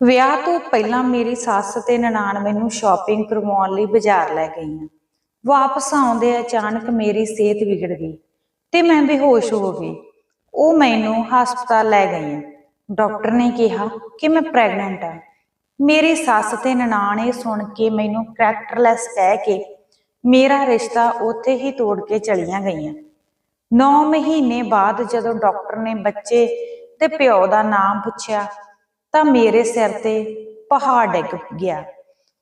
ਵਿਆਹ ਤੋਂ ਪਹਿਲਾਂ ਮੇਰੀ ਸੱਸ ਤੇ ਨਨਾਣ ਮੈਨੂੰ ਸ਼ਾਪਿੰਗ ਕਰਵਾਉਣ ਲਈ ਬਾਜ਼ਾਰ ਲੈ ਗਈਆਂ। ਵਾਪਸ ਆਉਂਦੇ ਅਚਾਨਕ ਮੇਰੀ ਸਿਹਤ ਵਿਗੜ ਗਈ ਤੇ ਮੈਂ ਬੇਹੋਸ਼ ਹੋ ਗਈ। ਉਹ ਮੈਨੂੰ ਹਸਪਤਾਲ ਲੈ ਗਈਆਂ। ਡਾਕਟਰ ਨੇ ਕਿਹਾ ਕਿ ਮੈਂ ਪ੍ਰੈਗਨੈਂਟ ਹਾਂ। ਮੇਰੀ ਸੱਸ ਤੇ ਨਨਾਣ ਇਹ ਸੁਣ ਕੇ ਮੈਨੂੰ ਕਰੈਕਟਰਲੈਸ ਕਹਿ ਕੇ ਮੇਰਾ ਰਿਸ਼ਤਾ ਉੱਥੇ ਹੀ ਤੋੜ ਕੇ ਚਲੀਆਂ ਗਈਆਂ। 9 ਮਹੀਨੇ ਬਾਅਦ ਜਦੋਂ ਡਾਕਟਰ ਨੇ ਬੱਚੇ ਤੇ ਪਿਓ ਦਾ ਨਾਮ ਪੁੱਛਿਆ ਤਾਂ ਮੇਰੇ ਸਿਰ ਤੇ ਪਹਾੜ ਡਿੱਗ ਗਿਆ।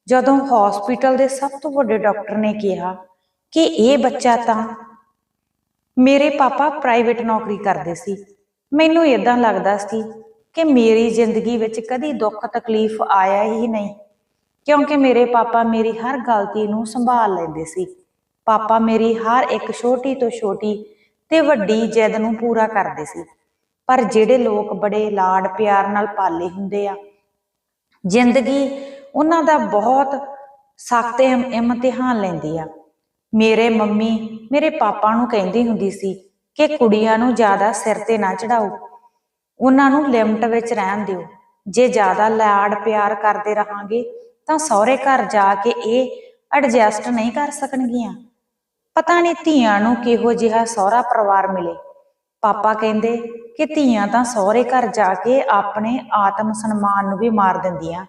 ਜਦੋਂ ਹਸਪੀਟਲ ਦੇ ਸਭ ਤੋਂ ਵੱਡੇ ਡਾਕਟਰ ਨੇ ਕਿਹਾ ਕਿ ਇਹ ਬੱਚਾ ਤਾਂ ਮੇਰੇ ਪਾਪਾ ਪ੍ਰਾਈਵੇਟ ਨੌਕਰੀ ਕਰਦੇ ਸੀ, ਮੈਨੂੰ ਇਦਾਂ ਲੱਗਦਾ ਸੀ ਕਿ ਮੇਰੀ ਜ਼ਿੰਦਗੀ ਵਿੱਚ ਕਦੀ ਦੁੱਖ ਤਕਲੀਫ ਆਇਆ ਹੀ ਨਹੀਂ, ਕਿਉਂਕਿ ਮੇਰੇ ਪਾਪਾ ਮੇਰੀ ਹਰ ਗਲਤੀ ਨੂੰ ਸੰਭਾਲ ਲੈਂਦੇ ਸੀ। ਪਾਪਾ ਮੇਰੀ ਹਰ ਇੱਕ ਛੋਟੀ ਤੋਂ ਛੋਟੀ ਤੇ ਵੱਡੀ ਜਿੱਦ ਨੂੰ ਪੂਰਾ ਕਰਦੇ ਸੀ। ਪਰ ਜਿਹੜੇ ਲੋਕ ਬੜੇ ਲਾਡ ਪਿਆਰ ਨਾਲ ਪਾਲੇ ਹੁੰਦੇ ਆ, ਜ਼ਿੰਦਗੀ ਉਹਨਾਂ ਦਾ ਬਹੁਤ ਸਖਤ ਇਮ- ਇਮਤਿਹਾਨ ਲੈਂਦੀ ਆ। ਮੇਰੇ ਮੰਮੀ ਮੇਰੇ ਪਾਪਾ ਨੂੰ ਕਹਿੰਦੀ ਹੁੰਦੀ ਸੀ ਕਿ ਕੁੜੀਆਂ ਨੂੰ ਜ਼ਿਆਦਾ ਸਿਰ ਤੇ ਨਾ ਚੜਾਓ, ਉਹਨਾਂ ਨੂੰ ਲਿਮਟ ਵਿੱਚ ਰਹਿਣ ਦਿਓ। ਜੇ ਜ਼ਿਆਦਾ ਲਾਡ ਪਿਆਰ ਕਰਦੇ ਰਹਾਂਗੇ ਤਾਂ ਸਹੁਰੇ ਘਰ ਜਾ ਕੇ ਇਹ ਐਡਜਸਟ ਨਹੀਂ ਕਰ ਸਕਣਗੀਆਂ। ਪਤਾ ਨਹੀਂ ਧੀਆਂ ਨੂੰ ਕਿਹੋ ਜਿਹਾ ਸਹੁਰਾ ਪਰਿਵਾਰ ਮਿਲੇ। ਪਾਪਾ ਕਹਿੰਦੇ ਕਿ ਧੀਆਂ ਤਾਂ ਸਹੁਰੇ ਘਰ ਜਾ ਕੇ ਆਪਣੇ ਆਤਮ ਸਨਮਾਨ ਨੂੰ ਵੀ ਮਾਰ ਦਿੰਦੀਆਂ।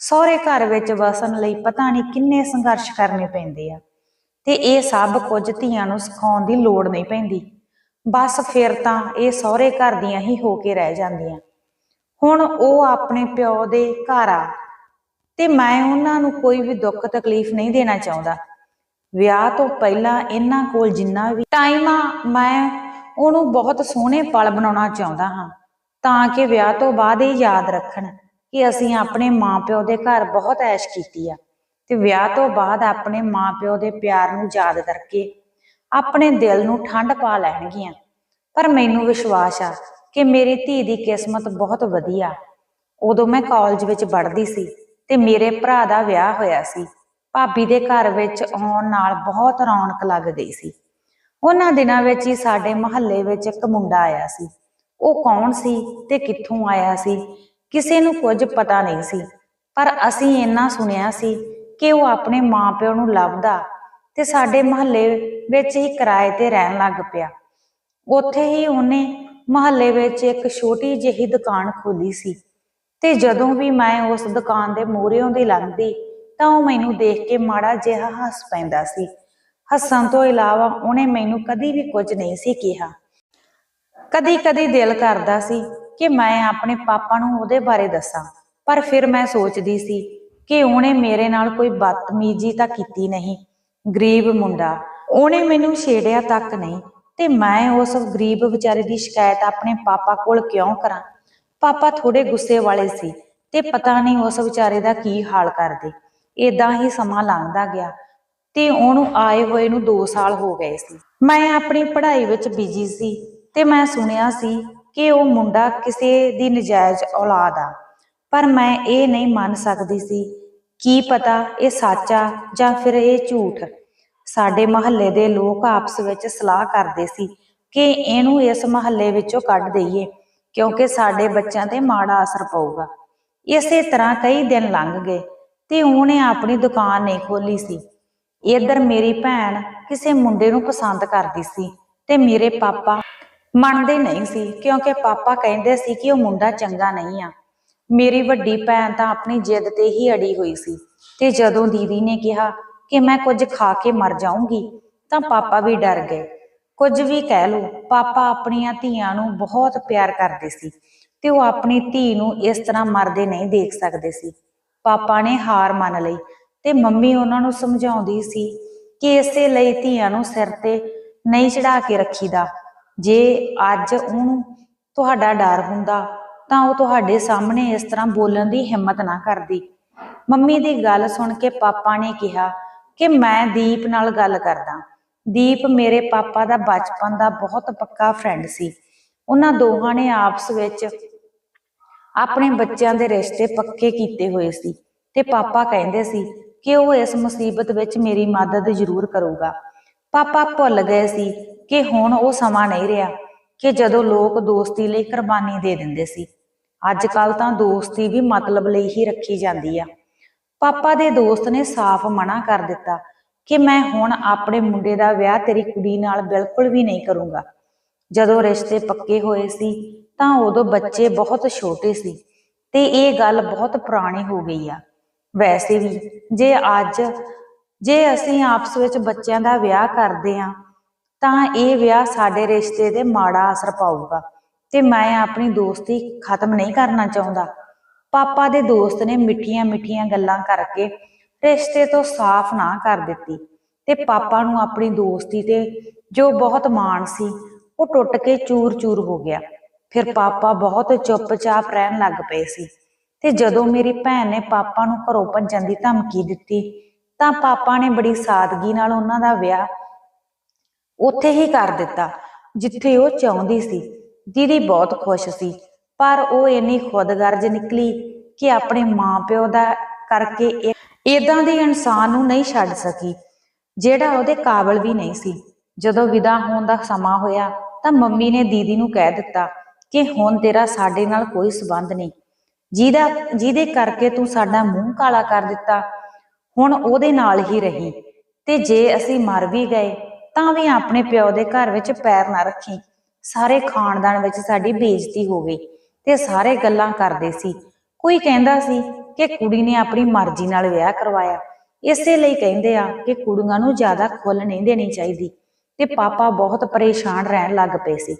ਸਹੁਰੇ ਘਰ ਵਿੱਚ ਵਸਣ ਲਈ ਪਤਾ ਨਹੀਂ ਕਿੰਨੇ ਸੰਘਰਸ਼ ਕਰਨੇ ਪੈਂਦੇ ਆ ਤੇ ਇਹ ਸਭ ਕੁਝ ਧੀਆਂ ਨੂੰ ਸਿਖਾਉਣ ਦੀ ਲੋੜ ਨਹੀਂ ਪੈਂਦੀ। ਬਸ ਫਿਰ ਤਾਂ ਇਹ ਸਹੁਰੇ ਘਰ ਦੀਆਂ ਹੀ ਹੋ ਕੇ ਰਹਿ ਜਾਂਦੀਆਂ। ਹੁਣ ਉਹ ਆਪਣੇ ਪਿਓ ਦੇ ਘਰ ਆ ਤੇ ਮੈਂ ਉਹਨਾਂ ਨੂੰ ਕੋਈ ਵੀ ਦੁੱਖ ਤਕਲੀਫ ਨਹੀਂ ਦੇਣਾ ਚਾਹੁੰਦਾ। ਵਿਆਹ ਤੋਂ ਪਹਿਲਾਂ ਇਹਨਾਂ ਕੋਲ ਜਿੰਨਾ ਵੀ ਟਾਈਮ ਆ, ਮੈਂ ਉਹਨੂੰ ਬਹੁਤ ਸੋਹਣੇ ਪਲ ਬਣਾਉਣਾ ਚਾਹੁੰਦਾ ਹਾਂ, ਤਾਂ ਕਿ ਵਿਆਹ ਤੋਂ ਬਾਅਦ ਇਹ ਯਾਦ ਰੱਖਣ ਕਿ ਅਸੀਂ ਆਪਣੇ ਮਾਪਿਓ ਦੇ ਘਰ ਬਹੁਤ ਐਸ਼ ਕੀਤੀ ਆ ਤੇ ਵਿਆਹ ਤੋਂ ਬਾਅਦ ਆਪਣੇ ਮਾਪਿਓ ਦੇ ਪਿਆਰ ਨੂੰ ਯਾਦ ਕਰਕੇ ਆਪਣੇ ਦਿਲ ਨੂੰ ਠੰਡ ਪਾ ਲੈਣਗੀਆਂ। ਪਰ ਮੈਨੂੰ ਵਿਸ਼ਵਾਸ ਆ ਕਿ ਮੇਰੀ ਧੀ ਦੀ ਕਿਸਮਤ ਬਹੁਤ ਵਧੀਆ। ਉਦੋਂ ਮੈਂ ਕਾਲਜ ਵਿੱਚ ਪੜ੍ਹਦੀ ਸੀ ਤੇ ਮੇਰੇ ਭਰਾ ਦਾ ਵਿਆਹ ਹੋਇਆ ਸੀ। ਭਾਬੀ ਦੇ ਘਰ ਵਿੱਚ ਆਉਣ ਨਾਲ ਬਹੁਤ ਰੌਣਕ ਲੱਗ ਗਈ ਸੀ। ਉਹਨਾਂ ਦਿਨਾਂ ਵਿੱਚ ਹੀ ਸਾਡੇ ਮਹੱਲੇ ਵਿੱਚ ਇੱਕ ਮੁੰਡਾ ਆਇਆ ਸੀ। ਉਹ ਕੌਣ ਸੀ ਤੇ ਕਿੱਥੋਂ ਆਇਆ ਸੀ? ਕਿਸੇ ਨੂੰ ਕੁਝ ਪਤਾ ਨਹੀਂ ਸੀ। ਪਰ ਅਸੀਂ ਇੰਨਾ ਸੁਣਿਆ ਸੀ ਕਿ ਉਹ ਆਪਣੇ ਮਾਪਿਓ ਨੂੰ ਲੱਭਦਾ ਤੇ ਸਾਡੇ ਮਹੱਲੇ ਵਿੱਚ ਹੀ ਕਿਰਾਏ ਤੇ ਰਹਿਣ ਲੱਗ ਪਿਆ। ਉੱਥੇ ਹੀ ਉਹਨੇ ਮਹੱਲੇ ਵਿੱਚ ਇੱਕ ਛੋਟੀ ਜਿਹੀ ਦੁਕਾਨ ਖੋਲੀ ਸੀ ਤੇ ਜਦੋਂ ਵੀ ਮੈਂ ਉਸ ਦੁਕਾਨ ਦੇ ਮੂਹਰਿਓਂ ਦੀ ਲੰਘਦੀ ਤਾਂ ਉਹ ਮੈਨੂੰ ਦੇਖ ਕੇ ਮਾੜਾ ਜਿਹਾ ਹੱਸ ਪੈਂਦਾ ਸੀ। ਹੱਸਣ ਤੋਂ ਇਲਾਵਾ ਉਹਨੇ ਮੈਨੂੰ ਕਦੀ ਵੀ ਕੁਝ ਨਹੀਂ ਸੀ ਕਿਹਾ। ਕਦੀ ਕਦੀ ਦਿਲ ਕਰਦਾ ਸੀ ਕਿ ਮੈਂ ਆਪਣੇ ਪਾਪਾ ਨੂੰ ਉਹਦੇ ਬਾਰੇ ਦੱਸਾਂ, ਪਰ ਫਿਰ ਮੈਂ ਸੋਚਦੀ ਸੀ ਕਿ ਉਹਨੇ ਮੇਰੇ ਨਾਲ ਕੋਈ ਬਦਤਮੀਜ਼ੀ ਤਾਂ ਕੀਤੀ ਨਹੀਂ। ਗਰੀਬ ਮੁੰਡਾ, ਉਹਨੇ ਮੈਨੂੰ ਛੇੜਿਆ ਤੱਕ ਨਹੀਂ ਤੇ ਮੈਂ ਉਸ ਗਰੀਬ ਵਿਚਾਰੇ ਦੀ ਸ਼ਿਕਾਇਤ ਆਪਣੇ ਪਾਪਾ ਕੋਲ ਕਿਉਂ ਕਰਾਂ? ਪਾਪਾ ਥੋੜੇ ਗੁੱਸੇ ਵਾਲੇ ਸੀ ਤੇ ਪਤਾ ਨਹੀਂ ਉਸ ਵਿਚਾਰੇ ਦਾ ਕੀ ਹਾਲ ਕਰਦੇ। ਇਦਾਂ ਹੀ ਸਮਾਂ ਲੰਘਦਾ ਗਿਆ। ਤੇ ਉਹਨੂੰ ਆਏ ਹੋਏ ਨੂੰ 2 ਸਾਲ ਹੋ ਗਏ ਸੀ। ਮੈਂ ਆਪਣੀ ਪੜ੍ਹਾਈ ਵਿੱਚ ਬਿਜ਼ੀ ਸੀ ਤੇ ਮੈਂ ਸੁਣਿਆ ਸੀ ਕਿ ਉਹ ਮੁੰਡਾ ਕਿਸੇ ਦੀ ਨਜਾਇਜ਼ ਔਲਾਦ ਆ। ਪਰ ਮੈਂ ਇਹ ਨਹੀਂ ਮੰਨ ਸਕਦੀ ਸੀ, ਕੀ ਪਤਾ ਇਹ ਸੱਚ ਆ ਜਾਂ ਫਿਰ ਇਹ ਝੂਠ। ਸਾਡੇ ਮਹੱਲੇ ਦੇ ਲੋਕ ਆਪਸ ਵਿੱਚ ਸਲਾਹ ਕਰਦੇ ਸੀ ਕਿ ਇਹਨੂੰ ਇਸ ਮਹੱਲੇ ਵਿੱਚੋਂ ਕੱਢ ਦਈਏ, ਕਿਉਂਕਿ ਸਾਡੇ ਬੱਚਿਆਂ ਤੇ ਮਾੜਾ ਅਸਰ ਪਊਗਾ। ਇਸੇ ਤਰ੍ਹਾਂ ਕਈ ਦਿਨ ਲੰਘ ਗਏ ਤੇ ਉਹਨੇ ਆਪਣੀ ਦੁਕਾਨ ਨਹੀਂ ਖੋਲੀ ਸੀ। ਇੱਧਰ ਮੇਰੀ ਭੈਣ ਕਿਸੇ ਮੁੰਡੇ ਨੂੰ ਪਸੰਦ ਕਰਦੀ ਸੀ ਤੇ ਮੇਰੇ ਪਾਪਾ ਮੰਨਦੇ ਨਹੀਂ ਸੀ, ਕਿਉਂਕਿ ਪਾਪਾ ਕਹਿੰਦੇ ਸੀ ਕਿ ਉਹ ਮੁੰਡਾ ਚੰਗਾ ਨਹੀਂ ਆ। ਮੇਰੀ ਵੱਡੀ ਭੈਣ ਤਾਂ ਆਪਣੀ ਜਿੱਦ ਤੇ ਹੀ ਅੜੀ ਹੋਈ ਸੀ ਤੇ ਜਦੋਂ ਦੀਦੀ ਨੇ ਕਿਹਾ ਕਿ ਮੈਂ ਕੁਝ ਖਾ ਕੇ ਮਰ ਜਾਊਂਗੀ, ਤਾਂ ਪਾਪਾ ਵੀ ਡਰ ਗਏ। ਕੁਝ ਵੀ ਕਹਿ ਲੋ ਪਾਪਾ ਆਪਣੀਆਂ ਧੀਆਂ ਨੂੰ ਬਹੁਤ ਪਿਆਰ ਕਰਦੇ ਸੀ ਤੇ ਉਹ ਆਪਣੀ ਧੀ ਨੂੰ ਇਸ ਤਰ੍ਹਾਂ ਮਰਦੇ ਨਹੀਂ ਦੇਖ ਸਕਦੇ ਸੀ। ਪਾਪਾ ਨੇ ਹਾਰ ਮੰਨ ਲਈ ਤੇ ਮੰਮੀ ਉਹਨਾਂ ਨੂੰ ਸਮਝਾਉਂਦੀ ਸੀ ਕਿ ਇਸੇ ਲਈ ਧੀਆਂ ਨੂੰ ਸਿਰ ਤੇ ਨਹੀਂ ਚੜਾ ਕੇ ਰੱਖੀਦਾ। ਜੇ ਅੱਜ ਉਹਨੂੰ ਤੁਹਾਡਾ ਡਰ ਹੁੰਦਾ, ਤਾਂ ਉਹ ਤੁਹਾਡੇ ਸਾਹਮਣੇ ਇਸ ਤਰ੍ਹਾਂ ਬੋਲਣ ਦੀ ਹਿੰਮਤ ਨਾ ਕਰਦੀ। ਮੰਮੀ ਦੀ ਗੱਲ ਸੁਣ ਕੇ ਪਾਪਾ ਨੇ ਕਿਹਾ ਕਿ ਮੈਂ ਦੀਪ ਨਾਲ ਗੱਲ ਕਰਦਾ। ਦੀਪ ਮੇਰੇ ਪਾਪਾ ਦਾ ਬਚਪਨ ਦਾ ਬਹੁਤ ਪੱਕਾ ਫਰੈਂਡ ਸੀ। ਉਹਨਾਂ ਦੋਹਾਂ ਨੇ ਆਪਸ ਵਿੱਚ ਆਪਣੇ ਬੱਚਿਆਂ ਦੇ ਰਿਸ਼ਤੇ ਪੱਕੇ ਕੀਤੇ ਹੋਏ ਸੀ। ਤੇ ਪਾਪਾ ਕਹਿੰਦੇ ਸੀ ਕਿ ਉਹ ਇਸ ਮੁਸੀਬਤ ਵਿੱਚ ਮੇਰੀ ਮਦਦ ਜ਼ਰੂਰ ਕਰੂਗਾ। ਪਾਪਾ ਭੁੱਲ ਗਏ ਸੀ ਕਿ ਹੁਣ ਉਹ ਸਮਾਂ ਨਹੀਂ ਰਿਹਾ ਕਿ ਜਦੋਂ ਲੋਕ ਦੋਸਤੀ ਲਈ ਕੁਰਬਾਨੀ ਦੇ ਦਿੰਦੇ ਸੀ। ਅੱਜ ਕੱਲ ਤਾਂ ਦੋਸਤੀ ਵੀ ਮਤਲਬ ਲਈ ਹੀ ਰੱਖੀ ਜਾਂਦੀ ਆ। ਪਾਪਾ ਦੇ ਦੋਸਤ ਨੇ ਸਾਫ਼ ਮਨਾ ਕਰ ਦਿੱਤਾ ਕਿ ਮੈਂ ਹੁਣ ਆਪਣੇ ਮੁੰਡੇ ਦਾ ਵਿਆਹ ਤੇਰੀ ਕੁੜੀ ਨਾਲ ਬਿਲਕੁਲ ਵੀ ਨਹੀਂ ਕਰੂੰਗਾ। ਜਦੋਂ ਰਿਸ਼ਤੇ ਪੱਕੇ ਹੋਏ ਸੀ ਤਾਂ ਉਦੋਂ ਬੱਚੇ ਬਹੁਤ ਛੋਟੇ ਸੀ ਤੇ ਇਹ ਗੱਲ ਬਹੁਤ ਪੁਰਾਣੀ ਹੋ ਗਈ ਆ। ਵੈਸੇ ਵੀ, ਜੇ ਅੱਜ, ਜੇ ਅਸੀਂ ਆਪਸ ਵਿੱਚ ਬੱਚਿਆਂ ਦਾ ਵਿਆਹ ਕਰਦੇ ਆ ਤਾਂ ਇਹ ਵਿਆਹ ਸਾਡੇ ਰਿਸ਼ਤੇ ਤੇ ਮਾੜਾ ਅਸਰ ਪਾਊਗਾ ਤੇ ਮੈਂ ਆਪਣੀ ਦੋਸਤੀ ਖਤਮ ਨਹੀਂ ਕਰਨਾ ਚਾਹੁੰਦਾ। ਪਾਪਾ ਦੇ ਦੋਸਤ ਨੇ ਮਿੱਠੀਆਂ-ਮਿੱਠੀਆਂ ਗੱਲਾਂ ਕਰਕੇ ਰਿਸ਼ਤੇ ਤੋਂ ਸਾਫ਼ ਨਾ ਕਰ ਦਿੱਤੀ ਤੇ ਪਾਪਾ ਨੂੰ ਆਪਣੀ ਦੋਸਤੀ ਤੇ ਜੋ ਬਹੁਤ ਮਾਣ ਸੀ, ਉਹ ਟੁੱਟ ਕੇ ਚੂਰ-ਚੂਰ ਹੋ ਗਿਆ। ਫਿਰ ਪਾਪਾ ਬਹੁਤ ਚੁੱਪਚਾਪ ਰਹਿਣ ਲੱਗ ਪਏ ਸੀ। ਤੇ ਜਦੋਂ ਮੇਰੀ ਭੈਣ ਨੇ ਪਾਪਾ ਨੂੰ ਘਰੋਂ ਭੱਜਣ ਦੀ ਧਮਕੀ ਦਿੱਤੀ ਤਾਂ ਪਾਪਾ ਨੇ ਬੜੀ ਸਾਦਗੀ ਨਾਲ ਉਹਨਾਂ ਦਾ ਵਿਆਹ ਉੱਥੇ ਹੀ ਕਰ ਦਿੱਤਾ ਜਿੱਥੇ ਉਹ ਚਾਹੁੰਦੀ ਸੀ। ਦੀਦੀ ਬਹੁਤ ਖੁਸ਼ ਸੀ ਪਰ ਉਹ ਇੰਨੀ ਖੁਦਗਰਜ ਨਿਕਲੀ ਕਿ ਆਪਣੇ ਮਾਪਿਓ ਦਾ ਕਰਕੇ ਇਦਾਂ ਦੇ ਇਨਸਾਨ ਨੂੰ ਨਹੀਂ ਛੱਡ ਸਕੀ ਜਿਹੜਾ ਉਹਦੇ ਕਾਬਿਲ ਵੀ ਨਹੀਂ ਸੀ। ਜਦੋਂ ਵਿਦਾ ਹੋਣ ਦਾ ਸਮਾਂ ਹੋਇਆ ਤਾਂ ਮੰਮੀ ਨੇ ਦੀਦੀ ਨੂੰ ਕਹਿ ਦਿੱਤਾ ਕਿ ਹੁਣ ਤੇਰਾ ਸਾਡੇ ਨਾਲ ਕੋਈ ਸਬੰਧ ਨਹੀਂ। ਜਿਹਦਾ, ਜਿਹਦੇ ਕਰਕੇ ਤੂੰ ਸਾਡਾ ਮੂੰਹ ਕਾਲਾ ਕਰ ਦਿੱਤਾ, ਹੁਣ ਉਹਦੇ ਨਾਲ ਹੀ ਰਹੀ। ਤੇ ਜੇ ਅਸੀਂ ਮਰ ਵੀ ਗਏ, ਤਾਂ ਵੀ ਆਪਣੇ ਪਿਓ ਦੇ ਘਰ ਵਿੱਚ ਪੈਰ ਨਾ ਰੱਖੀ। ਸਾਰੇ ਖਾਨਦਾਨ ਵਿੱਚ ਸਾਡੀ ਬੇਇੱਜ਼ਤੀ ਹੋ ਗਈ ਤੇ ਸਾਰੇ ਗੱਲਾਂ ਕਰਦੇ ਸੀ। ਕੋਈ ਕਹਿੰਦਾ ਸੀ ਕਿ ਕੁੜੀ ਨੇ ਆਪਣੀ ਮਰਜ਼ੀ ਨਾਲ ਵਿਆਹ ਕਰਵਾਇਆ। ਇਸੇ ਲਈ ਕਹਿੰਦੇ ਆ ਕਿ ਕੁੜੀਆਂ ਨੂੰ ਜ਼ਿਆਦਾ ਖੁੱਲ ਨਹੀਂ ਦੇਣੀ ਚਾਹੀਦੀ। ਤੇ ਪਾਪਾ ਬਹੁਤ ਪਰੇਸ਼ਾਨ ਰਹਿਣ ਲੱਗ ਪਏ ਸੀ।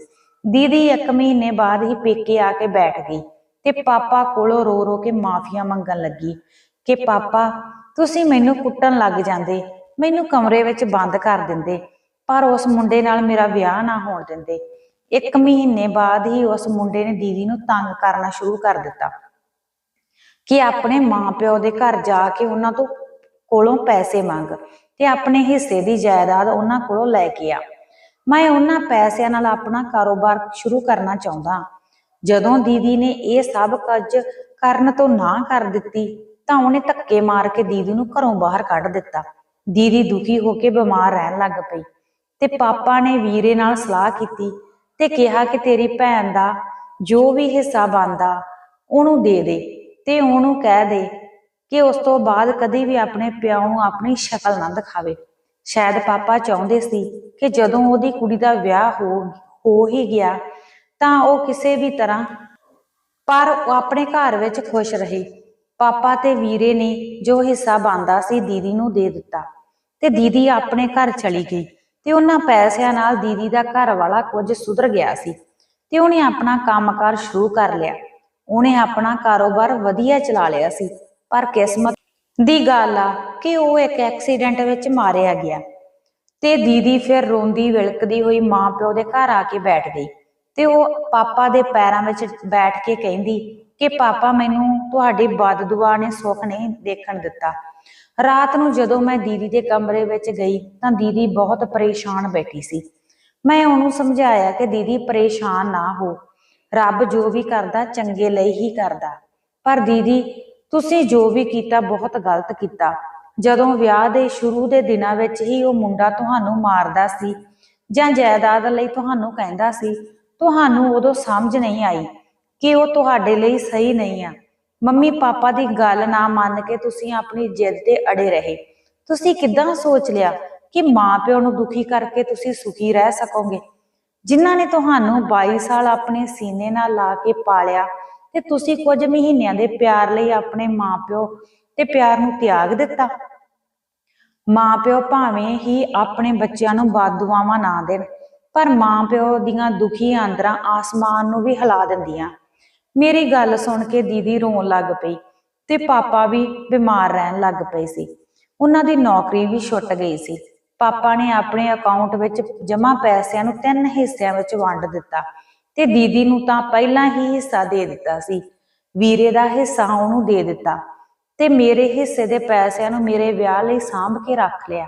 ਦੀਦੀ ਇੱਕ ਮਹੀਨੇ ਬਾਅਦ ਹੀ ਪੇਕੇ ਆ ਕੇ ਬੈਠ ਗਈ। ਤੇ ਪਾਪਾ ਕੋਲੋਂ ਰੋ ਰੋ ਕੇ ਮਾਫੀਆਂ ਮੰਗਣ ਲੱਗੀ ਕਿ ਪਾਪਾ, ਤੁਸੀਂ ਮੈਨੂੰ ਕੁੱਟਣ ਲੱਗ ਜਾਂਦੇ, ਮੈਨੂੰ ਕਮਰੇ ਵਿੱਚ ਬੰਦ ਕਰ ਦਿੰਦੇ, ਪਰ ਉਸ ਮੁੰਡੇ ਨਾਲ ਮੇਰਾ ਵਿਆਹ ਨਾ ਹੋਣ ਦਿੰਦੇ। ਇੱਕ ਮਹੀਨੇ ਬਾਅਦ ਹੀ ਉਸ ਮੁੰਡੇ ਨੇ ਦੀਦੀ ਨੂੰ ਤੰਗ ਕਰਨਾ ਸ਼ੁਰੂ ਕਰ ਦਿੱਤਾ ਕਿ ਆਪਣੇ ਮਾਪਿਓ ਦੇ ਘਰ ਜਾ ਕੇ ਉਹਨਾਂ ਤੋਂ ਕੋਲੋਂ ਪੈਸੇ ਮੰਗ ਤੇ ਆਪਣੇ ਹਿੱਸੇ ਦੀ ਜਾਇਦਾਦ ਉਹਨਾਂ ਕੋਲੋਂ ਲੈ ਕੇ ਆ। ਮੈਂ ਉਹਨਾਂ ਪੈਸਿਆਂ ਨਾਲ ਆਪਣਾ ਕਾਰੋਬਾਰ ਸ਼ੁਰੂ ਕਰਨਾ ਚਾਹੁੰਦਾ ਜਦੋਂ ਦੀਦੀ ਨੇ ਇਹ ਸਭ ਕੁਝ ਕਰਨ ਤੋਂ ਨਾ ਕਰ ਦਿੱਤੀ, ਤਾਂ ਉਹਨੇ ਧੱਕੇ ਮਾਰ ਕੇ ਦੀਦੀ ਨੂੰ ਘਰੋਂ ਬਾਹਰ ਕੱਢ ਦਿੱਤਾ। ਦੀਦੀ ਦੁਖੀ ਹੋ ਕੇ ਬਿਮਾਰ ਰਹਿਣ ਲੱਗ ਪਈ ਤੇ ਪਾਪਾ ਨੇ ਵੀਰੇ ਨਾਲ ਸਲਾਹ ਕੀਤੀ ਤੇ ਕਿਹਾ ਕਿ ਤੇਰੀ ਭੈਣ ਦਾ ਜੋ ਵੀ ਹਿੱਸਾ ਬਣਦਾ, ਉਹਨੂੰ ਦੇ ਦੇ ਤੇ ਉਹਨੂੰ ਕਹਿ ਦੇ ਕਿ ਉਸ ਤੋਂ ਬਾਅਦ ਕਦੇ ਵੀ ਆਪਣੇ ਪਿਓ ਨੂੰ ਆਪਣੀ ਸ਼ਕਲ ਨਾ ਦਿਖਾਵੇ। ਸ਼ਾਇਦ ਪਾਪਾ ਚਾਹੁੰਦੇ ਸੀ ਕਿ ਜਦੋਂ ਉਹਦੀ ਕੁੜੀ ਦਾ ਵਿਆਹ ਹੋ ਹੋ ਹੀ ਗਿਆ ਤਾਂ ਉਹ ਕਿਸੇ ਵੀ ਤਰ੍ਹਾਂ। ਪਰ ਉਹ ਆਪਣੇ ਘਰ ਵਿੱਚ ਖੁਸ਼ ਰਹੇ। ਪਾਪਾ ਤੇ ਵੀਰੇ ਨੇ ਜੋ ਹਿੱਸਾ ਬਣਦਾ ਸੀ ਦੀਦੀ ਨੂੰ ਦੇ ਦਿੱਤਾ ਤੇ ਦੀਦੀ ਆਪਣੇ ਘਰ ਚਲੀ ਗਈ ਤੇ ਉਹਨਾਂ ਪੈਸਿਆਂ ਨਾਲ ਦੀਦੀ ਦਾ ਘਰ ਵਾਲਾ ਕੁਝ ਸੁਧਰ ਗਿਆ ਸੀ ਤੇ ਉਹਨੇ ਆਪਣਾ ਕੰਮਕਾਰ ਸ਼ੁਰੂ ਕਰ ਲਿਆ। ਉਹਨੇ ਆਪਣਾ ਕਾਰੋਬਾਰ ਵਧੀਆ ਚਲਾ ਲਿਆ ਸੀ। ਪਰ ਕਿਸਮਤ ਦੀ ਗੱਲ ਆ ਕਿ ਉਹ ਇੱਕ ਐਕਸੀਡੈਂਟ ਵਿੱਚ ਮਾਰਿਆ ਗਿਆ ਤੇ ਦੀਦੀ ਫਿਰ ਰੋਂਦੀ ਵਿਲਕਦੀ ਹੋਈ ਮਾਂ ਪਿਓ ਦੇ ਘਰ ਆ ਕੇ ਬੈਠ ਗਈ। ਤੇ ਉਹ ਪਾਪਾ ਦੇ ਪੈਰਾਂ ਵਿੱਚ ਬੈਠ ਕੇ ਕਹਿੰਦੀ ਕਿ ਪਾਪਾ, ਮੈਨੂੰ ਤੁਹਾਡੀ ਬਦਦੁਆ ਨੇ ਸੁੱਖ ਨਹੀਂ ਦੇਖਣ ਦਿੱਤਾ। ਰਾਤ ਨੂੰ ਜਦੋਂ ਮੈਂ ਦੀਦੀ ਦੇ ਕਮਰੇ ਵਿੱਚ ਗਈ ਤਾਂ ਦੀਦੀ ਬਹੁਤ ਪਰੇਸ਼ਾਨ ਬੈਠੀ ਸੀ। ਮੈਂ ਉਹਨੂੰ ਸਮਝਾਇਆ ਕਿ ਦੀਦੀ, ਪਰੇਸ਼ਾਨ ਨਾ ਹੋ। ਰੱਬ ਜੋ ਵੀ ਕਰਦਾ, ਚੰਗੇ ਲਈ ਹੀ ਕਰਦਾ। ਪਰ ਦੀਦੀ, ਤੁਸੀਂ ਜੋ ਵੀ ਕੀਤਾ, ਬਹੁਤ ਗਲਤ ਕੀਤਾ। ਜਦੋਂ ਵਿਆਹ ਦੇ ਸ਼ੁਰੂ ਦੇ ਦਿਨਾਂ ਵਿੱਚ ਹੀ ਉਹ ਮੁੰਡਾ ਤੁਹਾਨੂੰ ਮਾਰਦਾ ਸੀ ਜਾਂ ਜਾਇਦਾਦ ਲਈ ਤੁਹਾਨੂੰ ਕਹਿੰਦਾ ਸੀ ਤੁਹਾਨੂੰ ਉਦੋਂ ਸਮਝ ਨਹੀਂ ਆਈ ਕਿ ਉਹ ਤੁਹਾਡੇ ਲਈ ਸਹੀ ਨਹੀਂ ਆ। ਮੰਮੀ ਪਾਪਾ ਦੀ ਗੱਲ ਨਾ ਮੰਨ ਕੇ ਤੁਸੀਂ ਆਪਣੀ ਜਿੱਦ ਤੇ ਅੜੇ ਰਹੇ। ਤੁਸੀਂ ਕਿਦਾਂ ਸੋਚ ਲਿਆ ਕਿ ਮਾਪਿਓ ਨੂੰ ਦੁਖੀ ਕਰਕੇ ਤੁਸੀਂ ਸੁਖੀ ਰਹਿ ਸਕੋਗੇ? ਜਿਨ੍ਹਾਂ ਨੇ ਤੁਹਾਨੂੰ 22 ਸਾਲ ਆਪਣੇ ਸੀਨੇ ਨਾਲ ਲਾ ਕੇ ਪਾਲਿਆ ਤੇ ਤੁਸੀਂ ਕੁਝ ਮਹੀਨਿਆਂ ਦੇ ਪਿਆਰ ਲਈ ਆਪਣੇ ਮਾਪਿਓ ਤੇ ਪਿਆਰ ਨੂੰ ਤਿਆਗ ਦਿੱਤਾ? ਮਾਪਿਓ ਭਾਵੇਂ ਹੀ ਆਪਣੇ ਬੱਚਿਆਂ ਨੂੰ ਬਾਦੂਆਵਾਂ ਨਾ ਦੇਣ ਪਰ ਮਾਂ ਪਿਓ ਦੀਆਂ ਦੁਖੀ ਆਂਦਰਾਂ ਆਸਮਾਨ ਨੂੰ ਵੀ ਹਿਲਾ ਦਿੰਦੀਆਂ। ਮੇਰੀ ਗੱਲ ਸੁਣ ਕੇ ਦੀਦੀ ਰੋਣ ਲੱਗ ਪਈ ਤੇ ਪਾਪਾ ਵੀ ਬਿਮਾਰ ਰਹਿਣ ਲੱਗ ਪਏ ਸੀ। ਉਹਨਾਂ ਦੀ ਨੌਕਰੀ ਵੀ ਛੁੱਟ ਗਈ ਸੀ। ਪਾਪਾ ਨੇ ਆਪਣੇ ਅਕਾਊਂਟ ਵਿੱਚ ਜਮ੍ਹਾਂ ਪੈਸਿਆਂ ਨੂੰ ਤਿੰਨ ਹਿੱਸਿਆਂ ਵਿੱਚ ਵੰਡ ਦਿੱਤਾ ਤੇ ਦੀਦੀ ਨੂੰ ਤਾਂ ਪਹਿਲਾਂ ਹੀ ਹਿੱਸਾ ਦੇ ਦਿੱਤਾ ਸੀ। ਵੀਰੇ ਦਾ ਹਿੱਸਾ ਉਹਨੂੰ ਦੇ ਦਿੱਤਾ ਤੇ ਮੇਰੇ ਹਿੱਸੇ ਦੇ ਪੈਸਿਆਂ ਨੂੰ ਮੇਰੇ ਵਿਆਹ ਲਈ ਸਾਂਭ ਕੇ ਰੱਖ ਲਿਆ।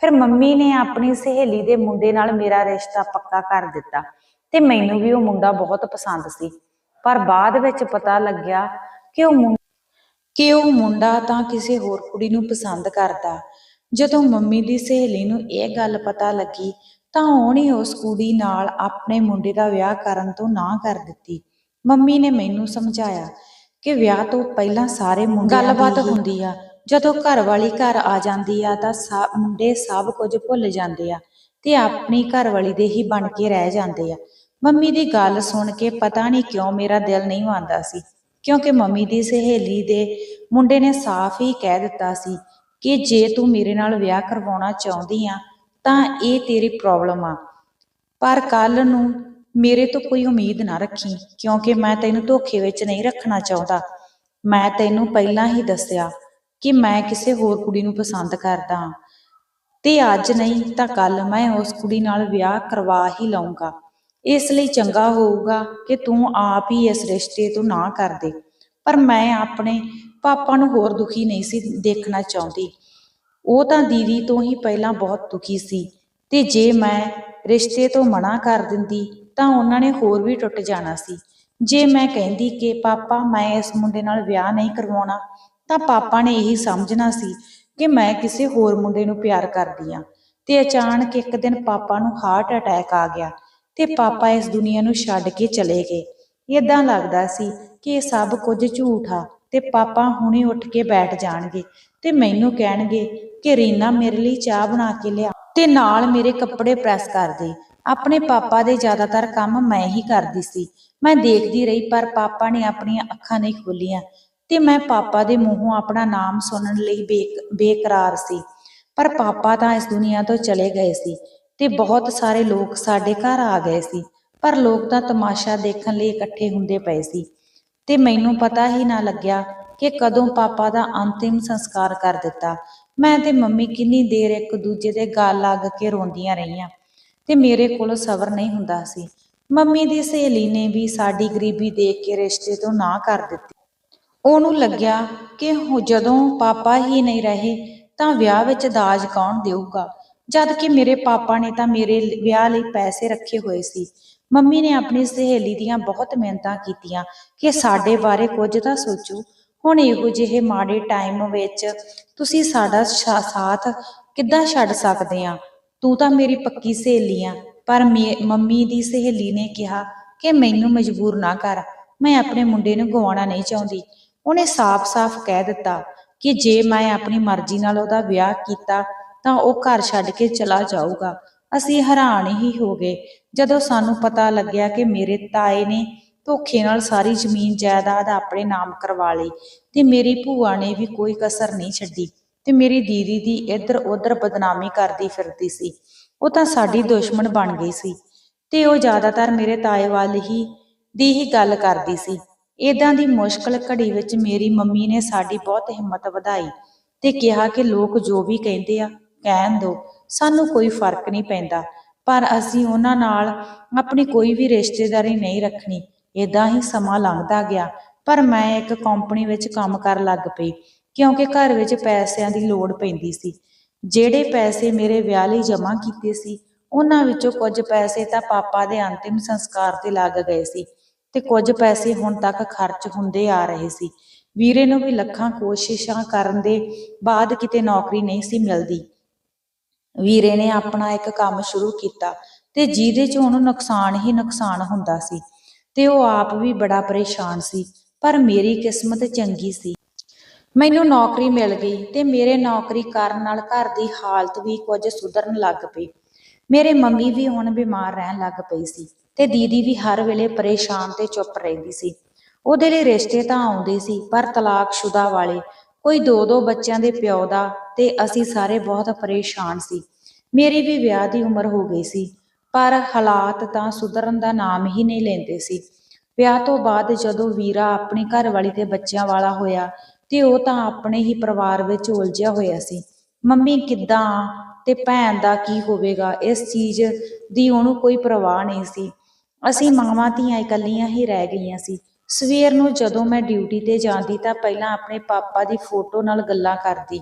ਫਿਰ ਮੰਮੀ ਨੇ ਆਪਣੀ ਸਹੇਲੀ ਦੇ ਮੁੰਡੇ ਨਾਲ ਮੇਰਾ ਰਿਸ਼ਤਾ ਪੱਕਾ ਕਰ ਦਿੱਤਾ ਤੇ ਮੈਨੂੰ ਵੀ ਉਹ ਮੁੰਡਾ ਬਹੁਤ ਪਸੰਦ ਸੀ। ਪਰ ਬਾਅਦ ਵਿੱਚ ਪਤਾ ਲੱਗਿਆ ਕਿ ਉਹ ਕਿ ਉਹ ਮੁੰਡਾ ਤਾਂ ਕਿਸੇ ਹੋਰ ਕੁੜੀ ਨੂੰ ਪਸੰਦ ਕਰਦਾ। ਜਦੋਂ ਮੰਮੀ ਦੀ ਸਹੇਲੀ ਨੂੰ ਇਹ ਗੱਲ ਪਤਾ ਲੱਗੀ ਤਾਂ ਉਹਨੇ ਉਸ ਕੁੜੀ ਨਾਲ ਆਪਣੇ ਮੁੰਡੇ ਦਾ ਵਿਆਹ ਕਰਨ ਤੋਂ ਨਾ ਕਰ ਦਿੱਤੀ। ਮੰਮੀ ਨੇ ਮੈਨੂੰ ਸਮਝਾਇਆ ਕਿ ਵਿਆਹ ਤੋਂ ਪਹਿਲਾਂ ਸਾਰੇ ਮੁੰਡਿਆਂ ਗੱਲਬਾਤ ਹੁੰਦੀ ਆ। ਜਦੋਂ ਘਰ ਵਾਲੀ ਘਰ ਆ ਜਾਂਦੀ ਆ ਤਾਂ ਸਾ- ਮੁੰਡੇ ਸਭ ਕੁਝ ਭੁੱਲ ਜਾਂਦੇ ਆ ਤੇ ਆਪਣੀ ਘਰ ਵਾਲੀ ਦੇ ਹੀ ਬਣ ਕੇ ਰਹਿ ਜਾਂਦੇ ਆ। ਮੰਮੀ ਦੀ ਗੱਲ ਸੁਣ ਕੇ ਪਤਾ ਨਹੀਂ ਕਿਉਂ ਮੇਰਾ ਦਿਲ ਨਹੀਂ ਮੰਨਦਾ ਸੀ, ਕਿਉਂਕਿ ਮੰਮੀ ਦੀ ਸਹੇਲੀ ਦੇ ਮੁੰਡੇ ਨੇ ਸਾਫ਼ ਹੀ ਕਹਿ ਦਿੱਤਾ ਸੀ ਕਿ ਜੇ ਤੂੰ ਮੇਰੇ ਨਾਲ ਵਿਆਹ ਕਰਵਾਉਣਾ ਚਾਹੁੰਦੀ ਆ ਤਾਂ ਇਹ ਤੇਰੀ ਪ੍ਰੋਬਲਮ ਆ। ਪਰ ਕੱਲ ਨੂੰ ਮੇਰੇ ਤੋਂ ਕੋਈ ਉਮੀਦ ਨਾ ਰੱਖੀ, ਕਿਉਂਕਿ ਮੈਂ ਤੈਨੂੰ ਧੋਖੇ ਵਿੱਚ ਨਹੀਂ ਰੱਖਣਾ ਚਾਹੁੰਦਾ। ਮੈਂ ਤੈਨੂੰ ਪਹਿਲਾਂ ਹੀ ਦੱਸਿਆ ਕਿ ਮੈਂ ਕਿਸੇ ਹੋਰ ਕੁੜੀ ਨੂੰ ਪਸੰਦ ਕਰਦਾ ਹਾਂ। ਤੇ ਅੱਜ ਨਹੀਂ ਤਾਂ ਕੱਲ ਮੈਂ ਉਸ ਕੁੜੀ ਨਾਲ ਵਿਆਹ ਕਰਵਾ ਹੀ ਲਊਂਗਾ। ਇਸ ਲਈ ਚੰਗਾ ਹੋਊਗਾ ਕਿ ਤੂੰ ਆਪ ਹੀ ਇਸ ਰਿਸ਼ਤੇ ਤੋਂ ਨਾ ਕਰ ਦੇ। ਪਰ ਮੈਂ ਆਪਣੇ ਪਾਪਾ ਨੂੰ ਹੋਰ ਦੁਖੀ ਨਹੀਂ ਸੀ ਦੇਖਣਾ ਚਾਹੁੰਦੀ। ਉਹ ਤਾਂ ਦੀਦੀ ਤੋਂ ਹੀ ਪਹਿਲਾਂ ਬਹੁਤ ਦੁਖੀ ਸੀ। ਤੇ ਜੇ ਮੈਂ ਰਿਸ਼ਤੇ ਤੋਂ ਮਨਾ ਕਰ ਦਿੰਦੀ ਤਾਂ ਉਹਨਾਂ ਨੇ ਹੋਰ ਵੀ ਟੁੱਟ ਜਾਣਾ ਸੀ। ਜੇ ਮੈਂ ਕਹਿੰਦੀ ਕਿ, ਪਾਪਾ, ਮੈਂ ਇਸ ਮੁੰਡੇ ਨਾਲ ਵਿਆਹ ਨਹੀਂ ਕਰਵਾਉਣਾ ਤਾਂ ਪਾਪਾ ਨੇ ਇਹੀ ਸਮਝਣਾ ਸੀ ਕਿ ਮੈਂ ਕਿਸੇ ਹੋਰ ਮੁੰਡੇ ਨੂੰ ਪਿਆਰ ਕਰਦੀ ਆ। ਤੇ ਅਚਾਨਕ ਇੱਕ ਦਿਨ ਪਾਪਾ ਨੂੰ ਹਾਰਟ ਅਟੈਕ ਆ ਗਿਆ ਤੇ ਪਾਪਾ ਇਸ ਦੁਨੀਆ ਨੂੰ ਛੱਡ ਕੇ ਚਲੇ ਗਏ। ਇਦਾਂ ਲੱਗਦਾ ਸੀ ਕਿ ਇਹ ਸਭ ਕੁਝ ਝੂਠ ਆ ਤੇ ਪਾਪਾ ਹੁਣੇ ਉੱਠ ਕੇ ਬੈਠ ਜਾਣਗੇ ਤੇ ਮੈਨੂੰ ਕਹਿਣਗੇ ਕਿ ਰੀਨਾ ਮੇਰੇ ਲਈ ਚਾਹ ਬਣਾ ਕੇ ਲਿਆ ਤੇ ਨਾਲ ਮੇਰੇ ਕੱਪੜੇ ਪ੍ਰੈਸ ਕਰ ਦੇ। ਆਪਣੇ ਪਾਪਾ ਦੇ ਜ਼ਿਆਦਾਤਰ ਕੰਮ ਮੈਂ ਹੀ ਕਰਦੀ ਸੀ। ਮੈਂ ਦੇਖਦੀ ਰਹੀ ਪਰ ਪਾਪਾ ਨੇ ਆਪਣੀਆਂ ਅੱਖਾਂ ਨਹੀਂ ਖੋਲੀਆਂ ਤੇ ਮੈਂ ਪਾਪਾ ਦੇ ਮੂੰਹੋਂ ਆਪਣਾ ਨਾਮ ਸੁਣਨ ਲਈ ਬੇਕ- ਬੇਕਰਾਰ ਸੀ। ਪਰ ਪਾਪਾ ਤਾਂ ਇਸ ਦੁਨੀਆ ਤੋਂ ਚਲੇ ਗਏ ਸੀ ਤੇ ਬਹੁਤ ਸਾਰੇ ਲੋਕ ਸਾਡੇ ਘਰ ਆ ਗਏ ਸੀ। ਪਰ ਲੋਕ ਤਾਂ ਤਮਾਸ਼ਾ ਦੇਖਣ ਲਈ ਇਕੱਠੇ ਹੁੰਦੇ ਪਏ ਸੀ। ਤੇ ਮੈਨੂੰ ਪਤਾ ਹੀ ਨਾ ਲੱਗਿਆ ਕਿ ਕਦੋਂ ਪਾਪਾ ਦਾ ਅੰਤਿਮ ਸੰਸਕਾਰ ਕਰ ਦਿੱਤਾ। ਮੈਂ ਤੇ ਮੰਮੀ ਕਿੰਨੀ ਦੇਰ ਇੱਕ ਦੂਜੇ ਦੇ ਗਲ ਲੱਗ ਕੇ ਰੋਂਦੀਆਂ ਰਹੀਆਂ ਤੇ ਮੇਰੇ ਕੋਲ ਸਬਰ ਨਹੀਂ ਹੁੰਦਾ ਸੀ। ਮੰਮੀ ਦੀ ਸਹੇਲੀ ਨੇ ਵੀ ਸਾਡੀ ਗਰੀਬੀ ਦੇਖ ਕੇ ਰਿਸ਼ਤੇ ਤੋਂ ਨਾ ਕਰ ਦਿੱਤੀ। ਉਹਨੂੰ ਲੱਗਿਆ ਕਿ ਜਦੋਂ ਪਾਪਾ ਹੀ ਨਹੀਂ ਰਹੇ ਤਾਂ ਵਿਆਹ ਵਿੱਚ ਦਾਜ ਕੌਣ ਦੇਊਗਾ? ਜਦ ਕਿ ਮੇਰੇ ਪਾਪਾ ਨੇ ਤਾਂ ਮੇਰੇ ਵਿਆਹ ਲਈ ਪੈਸੇ ਰੱਖੇ ਹੋਏ ਸੀ। ਮੰਮੀ ਨੇ ਆਪਣੀ ਸਹੇਲੀ ਦੀਆਂ ਬਹੁਤ ਮਿਹਨਤਾਂ ਕੀਤੀਆਂ ਕਿ ਸਾਡੇ ਬਾਰੇ ਕੁਝ ਤਾਂ ਸੋਚੋ। ਹੁਣ ਇਹੋ ਜਿਹੇ ਮਾੜੇ ਟਾਈਮ ਵਿੱਚ ਤੁਸੀਂ ਸਾਡਾ ਸਾਥ ਕਿੱਦਾਂ ਛੱਡ ਸਕਦੇ ਆ? ਤੂੰ ਤਾਂ ਮੇਰੀ ਪੱਕੀ ਸਹੇਲੀ ਆ, ਪਰ ਮੇ- ਮੰਮੀ ਦੀ ਸਹੇਲੀ ਨੇ ਕਿਹਾ ਕਿ ਮੈਨੂੰ ਮਜਬੂਰ ਨਾ ਕਰ। ਮੈਂ ਆਪਣੇ ਮੁੰਡੇ ਨੂੰ ਗਵਾਉਣਾ ਨਹੀਂ ਚਾਹੁੰਦੀ। ਉਹਨੇ ਸਾਫ਼-ਸਾਫ਼ ਕਹਿ ਦਿੱਤਾ ਕਿ ਜੇ ਮੈਂ ਆਪਣੀ ਮਰਜ਼ੀ ਨਾਲ ਉਹਦਾ ਵਿਆਹ ਕੀਤਾ, ਤਾਂ ਉਹ ਘਰ ਛੱਡ ਕੇ ਚਲਾ ਜਾਊਗਾ। ਅਸੀਂ ਹੈਰਾਨ ਹੀ ਹੋ ਗਏ ਜਦੋਂ ਸਾਨੂੰ ਪਤਾ ਲੱਗਿਆ ਕਿ ਮੇਰੇ ਤਾਏ ਨੇ ਧੋਖੇ ਨਾਲ ਸਾਰੀ ਜ਼ਮੀਨ ਜਾਇਦਾਦ ਆਪਣੇ ਨਾਮ ਕਰਵਾ ਲਈ ਤੇ ਮੇਰੀ ਭੂਆ ਨੇ ਵੀ ਕੋਈ ਕਸਰ ਨਹੀਂ ਛੱਡੀ ਤੇ ਮੇਰੀ ਦੀਦੀ ਦੀ ਇੱਧਰ ਉੱਧਰ ਬਦਨਾਮੀ ਕਰਦੀ ਫਿਰਦੀ ਸੀ। ਉਹ ਤਾਂ ਸਾਡੀ ਦੁਸ਼ਮਣ ਬਣ ਗਈ ਸੀ ਤੇ ਉਹ ਜ਼ਿਆਦਾਤਰ ਮੇਰੇ ਤਾਏ ਵੱਲ ਹੀ ਦੀ ਹੀ ਗੱਲ ਕਰਦੀ ਸੀ। ਇਦਾਂ ਦੀ ਮੁਸ਼ਕਲ ਘੜੀ ਵਿੱਚ ਮੇਰੀ ਮੰਮੀ ਨੇ ਸਾਡੀ ਬਹੁਤ ਹਿੰਮਤ ਵਧਾਈ ਤੇ ਕਿਹਾ ਕਿ ਲੋਕ ਜੋ ਵੀ ਕਹਿੰਦੇ ਆ, ਕਹਿਣ ਦੋ, ਸਾਨੂੰ ਕੋਈ ਫ਼ਰਕ ਨਹੀਂ ਪੈਂਦਾ, ਪਰ ਅਸੀਂ ਉਹਨਾਂ ਨਾਲ ਆਪਣੀ ਕੋਈ ਵੀ ਰਿਸ਼ਤੇਦਾਰੀ ਨਹੀਂ ਰੱਖਣੀ ਇਦਾਂ ਹੀ ਸਮਾਂ ਲੰਘਦਾ ਗਿਆ, ਪਰ ਮੈਂ ਇੱਕ ਕੰਪਨੀ ਵਿੱਚ ਕੰਮ ਕਰਨ ਲੱਗ ਪਈ, ਕਿਉਂਕਿ ਘਰ ਵਿੱਚ ਪੈਸਿਆਂ ਦੀ ਲੋੜ ਪੈਂਦੀ ਸੀ। ਜਿਹੜੇ ਪੈਸੇ ਮੇਰੇ ਵਿਆਹ ਲਈ ਜਮ੍ਹਾਂ ਕੀਤੇ ਸੀ, ਉਹਨਾਂ ਵਿੱਚੋਂ ਕੁਝ ਪੈਸੇ ਤਾਂ ਪਾਪਾ ਦੇ ਅੰਤਿਮ ਸੰਸਕਾਰ ਤੇ ਲੱਗ ਗਏ ਸੀ। ਤੇ ਕੁਝ ਪੈਸੇ ਹੁਣ ਤੱਕ ਖਰਚ ਹੁੰਦੇ ਆ ਰਹੇ ਸੀ। ਵੀਰੇ ਨੂੰ ਵੀ ਲੱਖਾਂ ਕੋਸ਼ਿਸ਼ਾਂ ਕਰਨ ਦੇ ਬਾਅਦ ਕਿਤੇ ਨੌਕਰੀ ਨਹੀਂ ਸੀ ਮਿਲਦੀ। ਵੀਰੇ ਨੇ ਆਪਣਾ ਇੱਕ ਕੰਮ ਸ਼ੁਰੂ ਕੀਤਾ ਤੇ ਜਿਹਦੇ 'ਚ ਉਹਨੂੰ ਨੁਕਸਾਨ ਹੀ ਨੁਕਸਾਨ ਹੁੰਦਾ ਸੀ ਤੇ ਉਹ ਆਪ ਵੀ ਬੜਾ ਪਰੇਸ਼ਾਨ ਸੀ, ਪਰ ਮੇਰੀ ਕਿਸਮਤ ਚੰਗੀ ਸੀ। ਮੈਨੂੰ ਨੌਕਰੀ ਮਿਲ ਗਈ ਤੇ ਮੇਰੇ ਨੌਕਰੀ ਕਰਨ ਨਾਲ ਘਰ ਦੀ ਹਾਲਤ ਵੀ ਕੁਝ ਸੁਧਰਨ ਲੱਗ ਪਈ। ਮੇਰੇ ਮੰਮੀ ਵੀ ਹੁਣ ਬਿਮਾਰ ਰਹਿਣ ਲੱਗ ਪਈ ਸੀ। ਤੇ ਦੀਦੀ ਵੀ ਹਰ ਵੇਲੇ ਪਰੇਸ਼ਾਨ ਤੇ ਚੁੱਪ ਰਹਿੰਦੀ ਸੀ। ਉਹਦੇ ਲਈ ਰਿਸ਼ਤੇ ਤਾਂ ਆਉਂਦੇ ਸੀ, ਪਰ ਤਲਾਕਸ਼ੁਦਾ ਵਾਲੇ, ਕੋਈ ਦੋ ਦੋ ਬੱਚਿਆਂ ਦੇ ਪਿਓ ਦਾ ਤੇ ਅਸੀਂ ਸਾਰੇ ਬਹੁਤ ਪਰੇਸ਼ਾਨ ਸੀ। ਮੇਰੀ ਵੀ ਵਿਆਹ ਦੀ ਉਮਰ ਹੋ ਗਈ ਸੀ, ਪਰ ਹਾਲਾਤ ਤਾਂ ਸੁਧਰਨ ਦਾ ਨਾਮ ਹੀ ਨਹੀਂ ਲੈਂਦੇ ਸੀ। ਵਿਆਹ ਤੋਂ ਬਾਅਦ ਜਦੋਂ ਵੀਰਾ ਆਪਣੀ ਘਰਵਾਲੀ ਤੇ ਬੱਚਿਆਂ ਵਾਲਾ ਹੋਇਆ ਤੇ ਉਹ ਤਾਂ ਆਪਣੇ ਹੀ ਪਰਿਵਾਰ ਵਿੱਚ ਉਲਝਿਆ ਹੋਇਆ ਸੀ। ਮੰਮੀ ਕਿੱਦਾਂ? ਤੇ ਭੈਣ ਦਾ ਕੀ ਹੋਵੇਗਾ? ਇਸ ਚੀਜ਼ ਦੀ ਉਹਨੂੰ ਕੋਈ ਪਰਵਾਹ ਨਹੀਂ ਸੀ। ਅਸੀਂ ਮਾਵਾਂ ਧੀਆਂ ਇਕੱਲੀਆਂ ਹੀ ਰਹਿ ਗਈਆਂ ਸੀ। ਸਵੇਰ ਨੂੰ ਜਦੋਂ ਮੈਂ ਡਿਊਟੀ ਤੇ ਜਾਂਦੀ ਤਾਂ ਪਹਿਲਾਂ ਆਪਣੇ ਪਾਪਾ ਦੀ ਫੋਟੋ ਨਾਲ ਗੱਲਾਂ ਕਰਦੀ।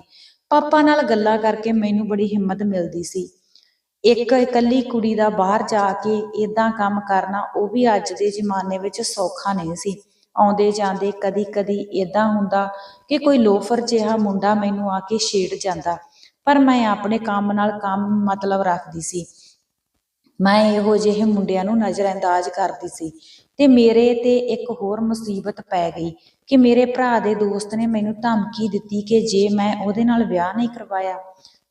ਪਾਪਾ ਨਾਲ ਗੱਲਾਂ ਕਰਕੇ ਮੈਨੂੰ ਬੜੀ ਹਿੰਮਤ ਮਿਲਦੀ ਸੀ। ਇੱਕ ਇਕੱਲੀ ਕੁੜੀ ਦਾ ਬਾਹਰ ਜਾ ਕੇ ਇਦਾਂ ਕੰਮ ਕਰਨਾ ਉਹ ਵੀ ਅੱਜ ਦੇ ਜ਼ਮਾਨੇ ਵਿੱਚ ਸੌਖਾ ਨਹੀਂ ਸੀ। ਆਉਂਦੇ ਜਾਂਦੇ ਕਦੀ ਕਦੀ ਇਦਾਂ ਹੁੰਦਾ ਕਿ ਕੋਈ ਲੋਫਰ ਜਿਹਾ ਮੁੰਡਾ ਮੈਨੂੰ ਆ ਕੇ ਛੇੜ ਜਾਂਦਾ। ਪਰ ਮੈਂ ਆਪਣੇ ਕੰਮ ਨਾਲ ਕੰਮ ਮਤਲਬ ਰੱਖਦੀ ਸੀ। ਮੈਂ ਇਹੋ ਜਿਹੇ ਮੁੰਡਿਆਂ ਨੂੰ ਨਜ਼ਰਅੰਦਾਜ਼ ਕਰਦੀ ਸੀ ਤੇ ਮੇਰੇ ਤੇ ਇੱਕ ਹੋਰ ਮੁਸੀਬਤ ਪੈ ਗਈ ਕਿ ਮੇਰੇ ਭਰਾ ਦੇ ਦੋਸਤ ਨੇ ਮੈਨੂੰ ਧਮਕੀ ਦਿੱਤੀ ਕਿ ਜੇ ਮੈਂ ਉਹਦੇ ਨਾਲ ਵਿਆਹ ਨਹੀਂ ਕਰਵਾਇਆ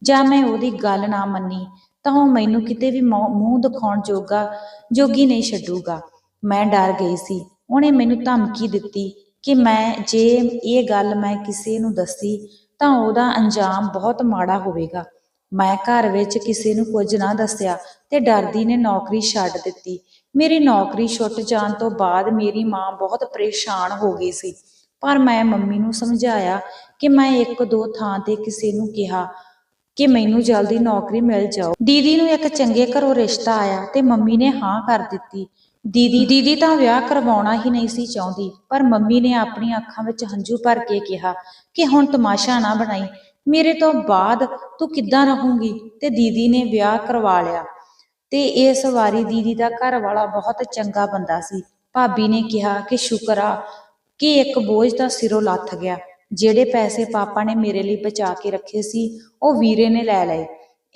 ਜਾਂ ਮੈਂ ਉਹਦੀ ਗੱਲ ਨਾ ਮੰਨੀ, ਤਾਂ ਉਹ ਮੈਨੂੰ ਕਿਤੇ ਵੀ ਮੌ- ਮੂੰਹ ਦਿਖਾਉਣ ਜੋਗਾ, ਜੋਗੀ ਨਹੀਂ ਛੱਡੂਗਾ। ਮੈਂ ਡਰ ਗਈ ਸੀ। ਉਹਨੇ ਮੈਨੂੰ ਧਮਕੀ ਦਿੱਤੀ ਕਿ ਮੈਂ, ਜੇ ਇਹ ਗੱਲ ਮੈਂ ਕਿਸੇ ਨੂੰ ਦੱਸੀ, ਤਾਂ ਉਹਦਾ ਅੰਜਾਮ ਬਹੁਤ ਮਾੜਾ ਹੋਵੇਗਾ। ਮੈਂ ਘਰ ਵਿੱਚ ਕਿਸੇ ਨੂੰ ਕੁਝ ਨਾ ਦੱਸਿਆ ਤੇ ਡਰਦੀ ਨੇ ਨੌਕਰੀ ਛੱਡ ਦਿੱਤੀ। ਮੇਰੀ ਨੌਕਰੀ ਛੁੱਟ ਜਾਣ ਤੋਂ ਬਾਅਦ ਮੇਰੀ ਮਾਂ ਬਹੁਤ ਪਰੇਸ਼ਾਨ ਹੋ ਗਈ ਸੀ। ਪਰ ਮੈਂ ਮੰਮੀ ਨੂੰ ਸਮਝਾਇਆ ਕਿ ਮੈਂ ਇੱਕ ਦੋ ਥਾਂ ਤੇ ਕਿਸੇ ਨੂੰ ਕਿਹਾ ਕਿ ਮੈਨੂੰ ਜਲਦੀ ਨੌਕਰੀ ਮਿਲ ਜਾਓ। ਦੀਦੀ ਨੂੰ ਇੱਕ ਚੰਗੇ ਘਰੋਂ ਰਿਸ਼ਤਾ ਆਇਆ ਤੇ ਮੰਮੀ ਨੇ ਹਾਂ ਕਰ ਦਿੱਤੀ। ਦੀਦੀ ਦੀਦੀ ਤਾਂ ਵਿਆਹ ਕਰਵਾਉਣਾ ਹੀ ਨਹੀਂ ਸੀ ਚਾਹੁੰਦੀ, ਪਰ ਮੰਮੀ ਨੇ ਆਪਣੀਆਂ ਅੱਖਾਂ ਵਿੱਚ ਹੰਝੂ ਭਰ ਕੇ ਕਿਹਾ ਕਿ ਹੁਣ ਤਮਾਸ਼ਾ ਨਾ ਬਣਾਈ। ਮੇਰੇ ਤੋਂ ਬਾਅਦ ਤੂੰ ਕਿੱਦਾਂ ਰਹੂੰਗੀ? ਤੇ ਦੀਦੀ ਨੇ ਵਿਆਹ ਕਰਵਾ ਲਿਆ। ਤੇ ਇਸ ਵਾਰੀ ਦੀਦੀ ਦਾ ਘਰ ਵਾਲਾ ਬਹੁਤ ਚੰਗਾ ਬੰਦਾ ਸੀ। ਭਾਬੀ ਨੇ ਕਿਹਾ ਕਿ, ਸ਼ੁਕਰ ਆ ਕਿ ਇੱਕ ਬੋਝ ਤਾਂ ਸਿਰੋਂ ਲੱਥ ਗਿਆ। ਜਿਹੜੇ ਪੈਸੇ ਪਾਪਾ ਨੇ ਮੇਰੇ ਲਈ ਬਚਾ ਕੇ ਰੱਖੇ ਸੀ, ਉਹ ਵੀਰੇ ਨੇ ਲੈ ਲਏ।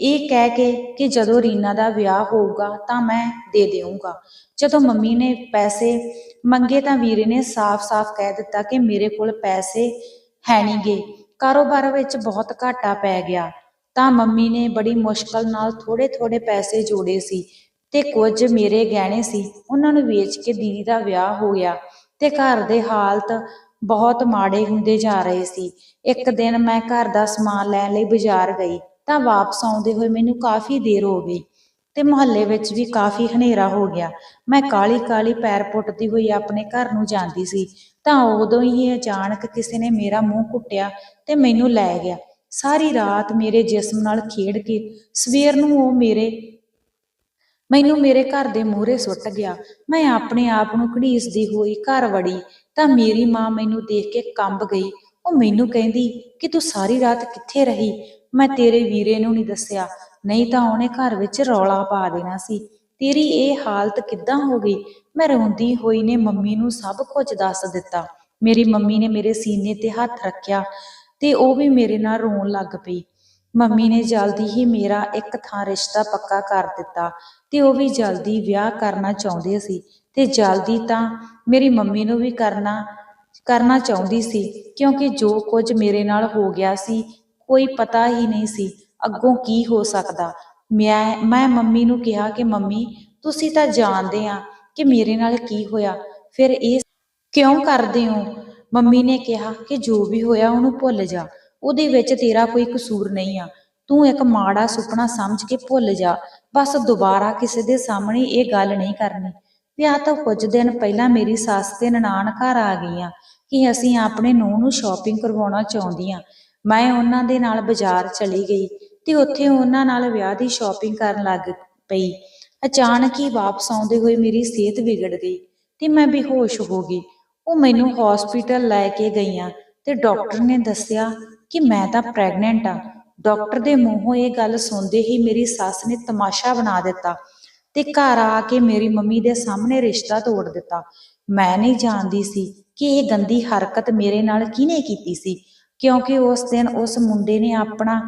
ਇਹ ਕਹਿ ਕੇ ਕਿ ਜਦੋਂ ਰੀਨਾ ਦਾ ਵਿਆਹ ਹੋਊਗਾ ਤਾਂ ਮੈਂ ਦੇ ਦੇਵਾਂਗਾ ਜਦੋਂ ਮੰਮੀ ਨੇ ਪੈਸੇ ਮੰਗੇ ਤਾਂ ਵੀਰੇ ਨੇ ਸਾਫ਼-ਸਾਫ਼ ਕਹਿ ਦਿੱਤਾ ਕਿ ਮੇਰੇ ਕੋਲ ਪੈਸੇ ਹੈ ਨਹੀਂਗੇ ਕਾਰੋਬਾਰ ਵਿੱਚ ਬਹੁਤ ਘਾਟਾ ਪੈ ਗਿਆ। ਤਾਂ ਮੰਮੀ ਨੇ ਬੜੀ ਮੁਸ਼ਕਲ ਨਾਲ ਥੋੜੇ-ਥੋੜੇ ਪੈਸੇ ਜੋੜੇ ਸੀ ਤੇ ਕੁਝ ਮੇਰੇ ਗਹਿਣੇ ਸੀ, ਉਹਨਾਂ ਨੂੰ ਵੇਚ ਕੇ ਦੀਦੀ ਦਾ ਵਿਆਹ ਹੋ ਗਿਆ ਤੇ ਘਰ ਦੇ ਹਾਲਤ ਬਹੁਤ ਮਾੜੇ ਹੁੰਦੇ ਜਾ ਰਹੇ ਸੀ। ਇੱਕ ਦਿਨ ਮੈਂ ਘਰ ਦਾ ਸਮਾਨ ਲੈਣ ਲਈ ਬਾਜ਼ਾਰ ਗਈ ਤਾਂ ਵਾਪਸ ਆਉਂਦੇ ਹੋਏ ਮੈਨੂੰ ਕਾਫੀ ਦੇਰ ਹੋ ਗਈ ਤੇ ਮੁਹੱਲੇ ਵਿੱਚ ਵੀ ਕਾਫੀ ਹਨੇਰਾ ਹੋ ਗਿਆ। ਮੈਂ ਕਾਲੀ ਕਾਲੀ ਪੈਰ ਪੁੱਟਦੀ ਹੋਈ ਆਪਣੇ ਘਰ ਨੂੰ ਜਾਂਦੀ ਸੀ ਤਾਂ ਉਦੋਂ ਹੀ ਅਚਾਨਕ ਕਿਸੇ ਨੇ ਮੇਰਾ ਮੂੰਹ ਕੁੱਟਿਆ ਤੇ ਮੈਨੂੰ ਲੈ ਗਿਆ। ਸਾਰੀ ਰਾਤ ਮੇਰੇ ਜਿਸਮ ਨਾਲ ਖੇਡ ਕੇ ਸਵੇਰ ਨੂੰ ਉਹ ਮੇਰੇ, ਮੈਨੂੰ ਮੇਰੇ ਘਰ ਦੇ ਮੂਹਰੇ ਸੁੱਟ ਗਿਆ। ਮੈਂ ਆਪਣੇ ਆਪ ਨੂੰ ਘੜੀਸਦੀ ਹੋਈ ਘਰ ਵੜੀ ਤਾਂ ਮੇਰੀ ਮਾਂ ਮੈਨੂੰ ਦੇਖ ਕੇ ਕੰਬ ਗਈ। ਉਹ ਮੈਨੂੰ ਕਹਿੰਦੀ, ਕਿ ਤੂੰ ਸਾਰੀ ਰਾਤ ਕਿੱਥੇ ਰਹੀ? ਮੈਂ ਤੇਰੇ ਵੀਰੇ ਨੂੰ ਨਹੀਂ ਦੱਸਿਆ। ਨਹੀਂ ਤਾਂ ਉਹਨੇ ਘਰ ਵਿੱਚ ਰੌਲਾ ਪਾ ਦੇਣਾ ਸੀ। ਤੇਰੀ ਇਹ ਹਾਲਤ ਕਿੱਦਾਂ ਹੋ ਗਈ? ਮੈਂ ਰੋਂਦੀ ਹੋਈ ਨੇ ਮੰਮੀ ਨੂੰ ਸਭ ਕੁਝ ਦੱਸ ਦਿੱਤਾ। ਮੇਰੀ ਮੰਮੀ ਨੇ ਮੇਰੇ ਸੀਨੇ ਤੇ ਹੱਥ ਰੱਖਿਆ ਤੇ ਉਹ ਵੀ ਮੇਰੇ ਨਾਲ ਰੋਣ ਲੱਗ ਪਈ। ਮੰਮੀ ਨੇ ਜਲਦੀ ਹੀ ਮੇਰਾ ਇੱਕ ਥਾਂ ਰਿਸ਼ਤਾ ਪੱਕਾ ਕਰ ਦਿੱਤਾ ਤੇ ਉਹ ਵੀ ਜਲਦੀ ਵਿਆਹ ਕਰਨਾ ਚਾਹੁੰਦੇ ਸੀ ਤੇ ਜਲਦੀ ਤਾਂ ਮੇਰੀ ਮੰਮੀ ਨੂੰ ਵੀ ਕਰਨਾ ਕਰਨਾ ਚਾਹੁੰਦੀ ਸੀ ਕਿਉਂਕਿ ਜੋ ਕੁਝ ਮੇਰੇ ਨਾਲ ਹੋ ਗਿਆ ਸੀ ਕੋਈ ਪਤਾ ਹੀ ਨਹੀਂ ਸੀ ਅੱਗੋਂ ਕੀ ਹੋ ਸਕਦਾ। ਮੈਂ ਮੈਂ ਮੰਮੀ ਨੂੰ ਕਿਹਾ ਕਿ ਮੰਮੀ, ਤੁਸੀਂ ਤਾਂ ਜਾਣਦੇ ਆ ਕਿ ਮੇਰੇ ਨਾਲ ਕੀ ਹੋਇਆ? ਫਿਰ ਇਹ ਕਿਉਂ ਕਰਦੇ ਹੋ? ਮੰਮੀ ਨੇ ਕਿਹਾ ਕਿ ਜੋ ਵੀ ਹੋਇਆ ਉਹਨੂੰ ਭੁੱਲ ਜਾ। ਉਹਦੇ ਵਿੱਚ ਤੇਰਾ ਕੋਈ ਕਸੂਰ ਨਹੀਂ ਆ। ਤੂੰ ਇੱਕ ਮਾੜਾ ਸੁਪਨਾ ਸਮਝ ਕੇ ਭੁੱਲ ਜਾ। ਬਸ ਦੁਬਾਰਾ ਕਿਸੇ ਦੇ ਸਾਹਮਣੇ ਇਹ ਗੱਲ ਨਹੀਂ ਕਰਨੀ। ਵਿਆਹ ਤੋਂ ਕੁਝ ਦਿਨ ਪਹਿਲਾਂ ਮੇਰੀ ਸੱਸ ਤੇ ਨਨਾਣ ਘਰ ਆ ਗਈਆਂ ਕਿ ਅਸੀਂ ਆਪਣੇ ਨੂੰਹ ਨੂੰ ਸ਼ਾਪਿੰਗ ਕਰਵਾਉਣਾ ਚਾਹੁੰਦੀਆਂ ਮੈਂ ਉਹਨਾਂ ਦੇ ਨਾਲ ਬਾਜ਼ਾਰ ਚਲੀ ਗਈ ਤੇ ਉੱਥੇ ਉਹਨਾਂ ਨਾਲ ਵਿਆਹ ਦੀ ਸ਼ਾਪਿੰਗ ਕਰਨ ਲੱਗ ਪਈ। ਅਚਾਨਕ ਹੀ ਵਾਪਸ ਆਉਂਦੇ ਹੋਏ ਮੇਰੀ ਸਿਹਤ ਵਿਗੜ ਗਈ ਤੇ ਮੈਂ ਬੇਹੋਸ਼ ਹੋ ਗਈ। ਉਹ ਮੈਨੂੰ ਹਸਪੀਟਲ ਲੈ ਕੇ ਗਈਆਂ ਤੇ ਡਾਕਟਰ ਨੇ ਦੱਸਿਆ ਕਿ ਮੈਂ ਤਾਂ ਪ੍ਰੈਗਨੈਂਟ ਆ। ਡਾਕਟਰ ਦੇ ਮੂੰਹੋਂ ਇਹ ਗੱਲ ਸੁਣਦੇ ਹੀ ਮੇਰੀ ਸੱਸ ਨੇ ਤਮਾਸ਼ਾ ਬਣਾ ਦਿੱਤਾ ਤੇ ਘਰ ਆ ਕੇ ਮੇਰੀ ਮੰਮੀ ਦੇ ਸਾਹਮਣੇ ਰਿਸ਼ਤਾ ਤੋੜ ਦਿੱਤਾ। ਮੈਂ ਨਹੀਂ ਜਾਣਦੀ ਸੀ ਕਿ ਇਹ ਗੰਦੀ ਹਰਕਤ ਮੇਰੇ ਨਾਲ ਕਿਹਨੇ ਕੀਤੀ ਸੀ, ਕਿਉਂਕਿ ਉਸ ਦਿਨ ਉਸ ਮੁੰਡੇ ਨੇ ਆਪਣਾ